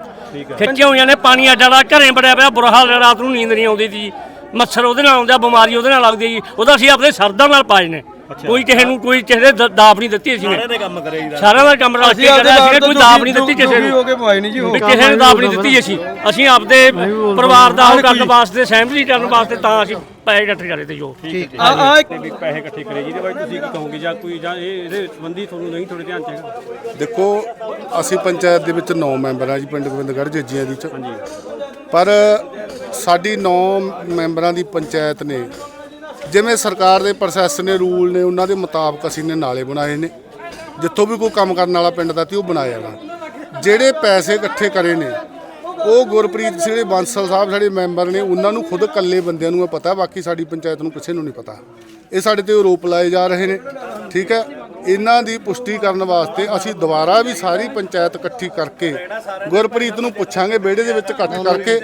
ਖਿੱਚੀਆਂ ਹੋਈਆਂ ਨੇ ਪਾਣੀ ਅੱਡਾ ਦਾ ਘਰੇ ਬੜਿਆ ਪਿਆ ਬੁਰਾ ਹਾਲ ਹੈ, ਰਾਤ ਨੂੰ ਨੀਂਦ ਨਹੀਂ ਆਉਂਦੀ ਸੀ ਮੱਛਰ ਉਹਦੇ ਨਾਲ ਆਉਂਦਾ ਬਿਮਾਰੀ ਉਹਦੇ ਨਾਲ ਲੱਗਦੀ ਹੈ ਜੀ। ਉਹਦਾ ਅਸੀਂ ਆਪਣੇ ਸਰਦਾ ਨਾਲ ਪਾਏ ਨੇ। ਕੋਈ ਕਿਸੇ ਨੂੰ ਕੋਈ ਕਿਸੇ ਦੇ ਦ- ਦਾਬ ਨਹੀਂ ਦਿੱਤੀ ਅਸੀਂ ਨੇ। ਇਹਨੇ ਕੰਮ ਕਰਿਆ ਜੀ ਸਾਰਿਆਂ ਦਾ ਕੰਮ ਰਲ ਕੇ ਕਰਿਆ ਅਸੀਂ ਕੋਈ ਦਾਬ ਨਹੀਂ ਦਿੱਤੀ ਕਿਸੇ ਨੂੰ। ਹੋ ਕੇ ਪਵਾਈ ਨਹੀਂ ਜੀ ਵੀ ਕਿਸੇ ਨੇ ਦਾਬ ਨਹੀਂ ਦਿੱਤੀ ਅਸੀਂ। ਅਸੀਂ ਆਪਦੇ ਪਰਿਵਾਰ ਦਾ ਉਹ ਕਰਨ ਵਾਸਤੇ ਸਹਿਮਤੀ ਕਰਨ ਵਾਸਤੇ ਤਾਂ ਅਸੀਂ ਪੈਸੇ ਇਕੱਠੇ ਕਰੇ ਤੇ ਜੋ। ਆ ਆ ਇੱਕ ਵੀ ਪੈਸੇ ਇਕੱਠੇ ਕਰੇ ਜਿਹਦੇ ਬਾਰੇ ਤੁਸੀਂ ਕੀ ਕਹੋਗੇ ਜਾਂ ਕੋਈ ਜਾਂ ਇਹ ਇਹਦੇ ਸੰਬੰਧੀ ਤੁਹਾਨੂੰ ਨਹੀਂ ਤੁਹਾਡੇ ਧਿਆਨ ਚ ਹੈਗਾ? ਦੇਖੋ ਅਸੀਂ ਪੰਚਾਇਤ ਦੇ ਵਿੱਚ 9 ਮੈਂਬਰ ਆ ਜੀ ਪਿੰਡ ਗੋਬਿੰਦਗੜ੍ਹ ਜੇਜੀਆਂ ਦੀ ਚ। ਪਰ ਸਾਡੀ 9 ਮੈਂਬਰਾਂ ਦੀ ਪੰਚਾਇਤ ਨੇ ਜਿਵੇਂ ਸਰਕਾਰ ਦੇ ਪ੍ਰੋਸੈਸ ਨੇ, ਰੂਲ ਨੇ, ਉਹਨਾਂ ਦੇ ਮੁਤਾਬਕ ਅਸੀਂ ਨੇ ਨਾਲੇ ਬਣਾਏ ਨੇ। ਜਿੱਥੋਂ ਵੀ ਕੋਈ ਕੰਮ ਕਰਨ ਵਾਲਾ ਪਿੰਡ ਦਾ ਤੇ ਉਹ ਬਣਾਇਆ ਵਾ। ਜਿਹੜੇ ਪੈਸੇ ਇਕੱਠੇ ਕਰੇ ਨੇ, ਉਹ ਗੁਰਪ੍ਰੀਤ ਸਿੰਘ ਜਿਹੜੇ ਬਾਂਸਲ ਸਾਹਿਬ ਸਾਡੇ ਮੈਂਬਰ ਨੇ, ਉਹਨਾਂ ਨੂੰ ਖੁਦ ਇਕੱਲੇ ਬੰਦਿਆਂ ਨੂੰ ਇਹ ਪਤਾ, ਬਾਕੀ ਸਾਡੀ ਪੰਚਾਇਤ ਨੂੰ ਕਿਸੇ ਨੂੰ ਨਹੀਂ ਪਤਾ। ਇਹ ਸਾਡੇ ਤੇ ਆਰੋਪ ਲਾਏ ਜਾ ਰਹੇ ਨੇ, ਠੀਕ ਹੈ? ਇਹਨਾਂ ਦੀ ਪੁਸ਼ਟੀ ਕਰਨ ਵਾਸਤੇ ਅਸੀਂ ਦੁਬਾਰਾ ਵੀ ਸਾਰੀ ਪੰਚਾਇਤ ਇਕੱਠੀ ਕਰਕੇ ਗੁਰਪ੍ਰੀਤ ਨੂੰ ਪੁੱਛਾਂਗੇ ਵਿਹੜੇ ਦੇ ਵਿੱਚ ਇਕੱਠ ਕਰਕੇ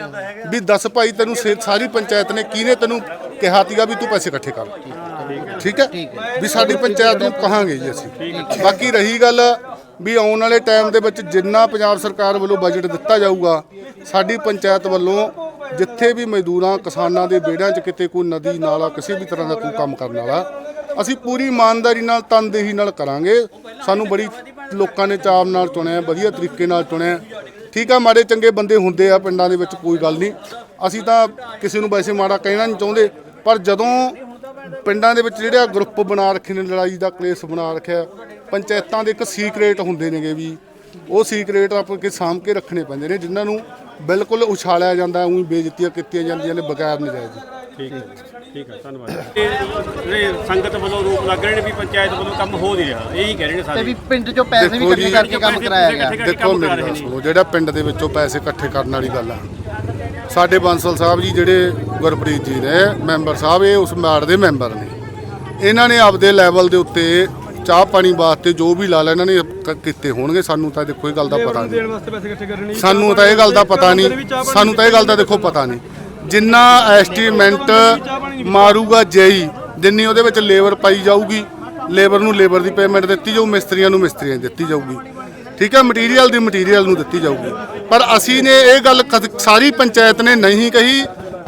ਵੀ ਦੱਸ ਭਾਈ ਤੈਨੂੰ ਸੇ- ਸਾਰੀ ਪੰਚਾਇਤ ਨੇ ਕਿਹਨੇ ਤੈਨੂੰ ਕਿਹਾ ਤੀਗਾ ਵੀ ਤੂੰ ਪੈਸੇ ਇਕੱਠੇ ਕਰ। ਠੀਕ ਹੈ? ਵੀ ਸਾਡੀ ਪੰਚਾਇਤ ਨੂੰ ਕਹਾਂਗੇ ਜੀ ਅਸੀਂ। ਬਾਕੀ ਰਹੀ ਗੱਲ ਵੀ ਆਉਣ ਵਾਲੇ ਟਾਈਮ ਦੇ ਵਿੱਚ ਜਿੰਨਾ ਪੰਜਾਬ ਸਰਕਾਰ ਵੱਲੋਂ ਬਜਟ ਦਿੱਤਾ ਜਾਊਗਾ, ਸਾਡੀ ਪੰਚਾਇਤ ਵੱਲੋਂ ਜਿੱਥੇ ਵੀ ਮਜ਼ਦੂਰਾਂ, ਕਿਸਾਨਾਂ ਦੇ ਵਿਹੜਿਆਂ 'ਚ ਕਿਤੇ ਕੋਈ ਨਦੀ, ਨਾਲਾ, ਕਿਸੇ ਵੀ ਤਰ੍ਹਾਂ ਦਾ ਕੋਈ ਕੰਮ ਕਰਨ ਵਾਲਾ ਅਸੀਂ ਪੂਰੀ ਇਮਾਨਦਾਰੀ ਨਾਲ, ਤਨਦੇਹੀ ਨਾਲ ਕਰਾਂਗੇ। ਸਾਨੂੰ ਬੜੀ ਲੋਕਾਂ ਨੇ ਚਾਅ ਨਾਲ ਚੁਣਿਆ, ਵਧੀਆ ਤਰੀਕੇ ਨਾਲ ਚੁਣਿਆ। ਠੀਕ ਆ, ਮਾੜੇ ਚੰਗੇ ਬੰਦੇ ਹੁੰਦੇ ਆ ਪਿੰਡਾਂ ਦੇ ਵਿੱਚ, ਕੋਈ ਗੱਲ ਨਹੀਂ। ਅਸੀਂ ਤਾਂ ਕਿਸੇ ਨੂੰ ਵੈਸੇ ਮਾੜਾ ਕਹਿਣਾ ਨਹੀਂ ਚਾਹੁੰਦੇ, ਪਰ ਜਦੋਂ ਪਿੰਡਾਂ ਦੇ ਵਿੱਚ ਜਿਹੜੇ ਆ ਗਰੁੱਪ ਬਣਾ ਰੱਖੇ ਨੇ, ਲੜਾਈ ਦਾ ਕਲੇਸ਼ ਬਣਾ ਰੱਖਿਆ, ਪੰਚਾਇਤਾਂ ਦੇ ਇੱਕ ਸੀਕ੍ਰੇਟ ਹੁੰਦੇ ਨੇਗੇ ਵੀ। ਉਹ ਸੀਕ੍ਰੇਟ ਆਪਾਂ ਕੇ ਸਾਂਭ ਕੇ ਰੱਖਣੇ ਪੈਂਦੇ ਨੇ, ਜਿਨ੍ਹਾਂ ਨੂੰ ਬਿਲਕੁਲ ਉਛਾਲਿਆ ਜਾਂਦਾ, ਉਹੀ ਬੇਇੱਜ਼ਤੀਆਂ ਕੀਤੀਆਂ ਜਾਂਦੀਆਂ ਨੇ, ਬਗੈਰ ਨਜਾਇਜ਼। ਠੀਕ ਹੈ ਠੀਕ ਹੈ ਧੰਨਵਾਦ। ਇਹ ਜਿਹੜੇ ਸੰਗਤ ਵੱਲੋਂ ਰੂਪ ਲੱਗ ਰਹੇ ਨੇ ਵੀ ਪੰਚਾਇਤ ਵੱਲੋਂ ਕੰਮ ਹੋ ਨਹੀਂ ਰਿਹਾ ਇਹੀ ਕਹਿ ਰਹੇ ਨੇ ਤੇ ਸਾਰੇ। ਵੀ ਪਿੰਡ ਚੋਂ ਪੈਸੇ ਵੀ ਦੇਖੋ ਇਕੱਠੇ ਜੀ, ਕਰਕੇ ਕੰਮ ਕਰਾਇਆ ਗਿਆ। ਇਕੱਠੇ ਕਰਕੇ ਦੇਖੋ ਕੰਮ ਕਰਾ ਮੇਰੀ ਰਹੇ ਗੱਲ ਨੇ ਸੁਣੋ ਜਿਹੜਾ ਪਿੰਡ ਦੇ ਵਿੱਚੋਂ ਪੈਸੇ ਇਕੱਠੇ ਕਰਨ ਵਾਲੀ ਗੱਲ ਆ। ਸਾਡੇ ਬਾਂਸਲ ਸਾਹਿਬ ਜੀ ਜਿਹੜੇ ਗੁਰਪ੍ਰੀਤ ਜੀ ਨੇ ਮੈਂਬਰ ਸਾਹਿਬ ਇਹ ਉਸ ਮਾੜ ਦੇ ਮੈਂਬਰ ਨੇ। ਇਹਨਾਂ ਨੇ ਆਪਦੇ ਲੈਵਲ ਦੇ ਉੱਤੇ ਚਾਹ ਪਾਣੀ ਵਾਸਤੇ ਜੋ ਵੀ ਲਾ ਲਾ ਇਹਨਾਂ ਨੇ ਕ- ਕੀਤੇ ਹੋਣਗੇ। ਸਾਨੂੰ ਤਾਂ ਦੇਖੋ ਇਹ ਗੱਲ ਦਾ ਪਤਾ ਨਹੀਂ। ਸਾਨੂੰ ਤਾਂ ਇਹ ਗੱਲ ਦਾ ਪਤਾ ਨਹੀਂ। ਸਾਨੂੰ ਤਾਂ ਇਹ ਗੱਲ ਦਾ ਦੇਖੋ ਪਤਾ ਨਹੀਂ। ਜਿੰਨਾ ਐਸਟੀਮੈਂਟ ਮਾਰੂਗਾ ਜੇਈ ਜਿੰਨੀ ਉਹਦੇ ਵਿੱਚ ਲੇਬਰ ਪਾਈ ਜਾਊਗੀ ਲੇਬਰ ਨੂੰ ਲੇਬਰ ਦੀ ਪੇਮੈਂਟ ਦਿੱਤੀ ਜਾਊ ਮਿਸਤਰੀਆਂ ਨੂੰ ਮਿਸਤਰੀਆਂ ਦੀ ਦਿੱਤੀ ਜਾਊਗੀ। ਠੀਕ ਹੈ ਮਟੀਰੀਅਲ ਦੀ ਮਟੀਰੀਅਲ ਨੂੰ ਦਿੱਤੀ ਜਾਊਗੀ। ਪਰ ਅਸੀਂ ਨੇ ਇਹ ਗੱਲ ਸਾਰੀ ਪੰਚਾਇਤ ਨੇ ਨਹੀਂ ਕਹੀ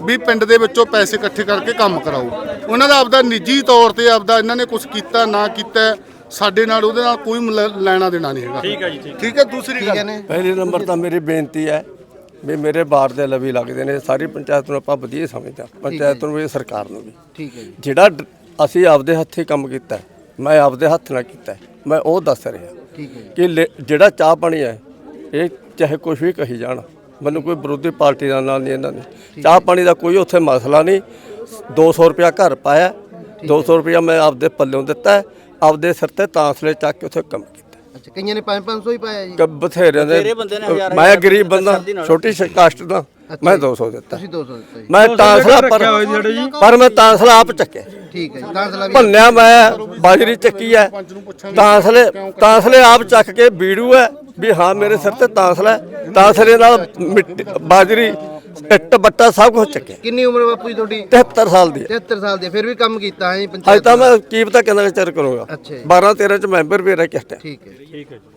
ਵੀ ਪਿੰਡ ਦੇ ਵਿੱਚੋਂ ਪੈਸੇ ਇਕੱਠੇ ਕਰਕੇ ਕੰਮ ਕਰਾਓ। ਉਹਨਾਂ ਦਾ ਆਪਦਾ ਨਿੱਜੀ ਤੌਰ ਤੇ ਆਪਦਾ ਇਹਨਾਂ ਨੇ ਕੁਝ ਕੀਤਾ ਨਾ ਕੀਤਾ ਸਾਡੇ ਨਾਲ ਉਹਦੇ ਨਾਲ ਕੋਈ ਲੈਣਾ ਦੇਣਾ ਨਹੀਂ ਹੈਗਾ। ਠੀਕ ਹੈ ਜੀ ਠੀਕ ਹੈ। ਦੂਸਰੀ ਗੱਲ। ਪਹਿਲੇ ਨੰਬਰ ਤਾਂ ਮੇਰੀ ਬੇਨਤੀ ਹੈ ਵੀ ਮੇਰੇ ਬਾਰ ਦੇ ਲਵੀ ਲੱਗਦੇ ਨੇ ਸਾਰੀ ਪੰਚਾਇਤ ਨੂੰ ਆਪਾਂ ਵਧੀਆ ਸਮਝਦੇ ਪੰਚਾਇਤ ਨੂੰ ਵੀ ਸਰਕਾਰ ਨੂੰ ਵੀ। ਠੀਕ ਹੈ ਜੀ। ਜਿਹੜਾ ਡ- ਅਸੀਂ ਆਪਦੇ ਹੱਥੀਂ ਕੰਮ ਕੀਤਾ ਹੈ, ਮੈਂ ਆਪਦੇ ਹੱਥ ਨਾਲ ਕੀਤਾ ਹੈ, ਮੈਂ ਉਹ ਦੱਸ ਰਿਹਾ। ਠੀਕ ਹੈ ਜੀ। ਕਿ ਲੈ- ਜਿਹੜਾ ਚਾਹ ਪਾਣੀ ਹੈ ਇਹ ਚਾਹੇ ਕੁਝ ਵੀ ਕਹੀ ਜਾਣ ਮੈਨੂੰ ਕੋਈ ਵਿਰੋਧੀ ਪਾਰਟੀ ਦਾ ਨਾਲ ਨਹੀਂ ਇਹਨਾਂ ਨੇ। ਚਾਹ ਪਾਣੀ ਦਾ ਕੋਈ ਉੱਥੇ ਮਸਲਾ ਨਹੀਂ। 200 ਰੁਪਇਆ ਘਰ ਪਾਇਆ 200 ਰੁਪਇਆ ਮੈਂ ਆਪਦੇ ਪੱਲਿਓਂ ਦਿੱਤਾ ਹੈ, ਆਪਦੇ ਸਿਰ ਤੇ ਤਾਂਸਲੇ ਚੱਕ ਕੇ ਉੱਥੇ ਕੰਮ ਕੀਤਾ ਅੱਛਾ ਕਈਆਂ ਨੇ 5-500 ਹੀ ਪਾਇਆ ਜੀ। ਕ- ਬਥੇਰਿਆਂ ਦੇ ਬਥੇਰੇ ਬੰਦੇ ਨੇ ਹਜ਼ਾਰ ਮੈਂ ਹਜ਼ਾਰ ਗਰੀਬ ਬੰਦਾ ਸਰਦੀ ਨਾਲ। ਛੋਟੀ ਸ਼- ਕਾਸਟ ਦਾ ਮੈਂ 200 ਦਿੱਤਾ। ਤੁਸੀਂ 200 ਦਿੱਤਾ ਜੀ। ਮੈਂ ਤਾਂਸਲਾ ਪਰ ਪਰ ਮੈਂ ਤਾਂਸਲਾ ਆਪ ਚੱਕਿਆ। ਠੀਕ ਹੈ ਜੀ ਵੀ ਭੰਨਿਆ ਮੈਂ ਬਾਜਰੀ ਚੱਕੀ ਹੈ। ਤਾਂਸਲੇ ਤਾਂਸਲੇ ਆਪ ਚੱਕ ਕੇ ਬੀੜੂ ਹੈ ਵੀ ਹਾਂ ਮੇਰੇ ਸਿਰ ਤੇ ਤਾਂਸਲਾ ਹੈ ਤਾਂਸਲੇ ਨਾਲ ਮਿੱਟੀ ਬਾਜਰੀ ਇੱਟ ਬੱਟਾ ਸਭ ਕੁਝ ਚੱਕਿਆ। ਕਿੰਨੀ ਉਮਰ ਬਾਪੂ ਜੀ ਤੁਹਾਡੀ? 73 ਸਾਲ ਦੀ। ਹੈ 73 ਸਾਲ ਦੀ। ਫਿਰ ਵੀ ਕੰਮ ਕੀਤਾ ਹੈ ਜੀ ਅੱਜ ਪੰਚਾਇਤ ਤਾਂ ਮੈਂ ਕੀ ਪਤਾ ਕਿੰਨਾ ਕੁ ਚਿਰ ਕਰੂੰਗਾ। ਅੱਛਾ ਜੀ। 12 13 ਚ ਮੈਂਬਰ ਵੀ ਰਹਿ ਕੇ ਹਟਿਆ। ਠੀਕ ਹੈ ਠੀਕ ਹੈ ਜੀ।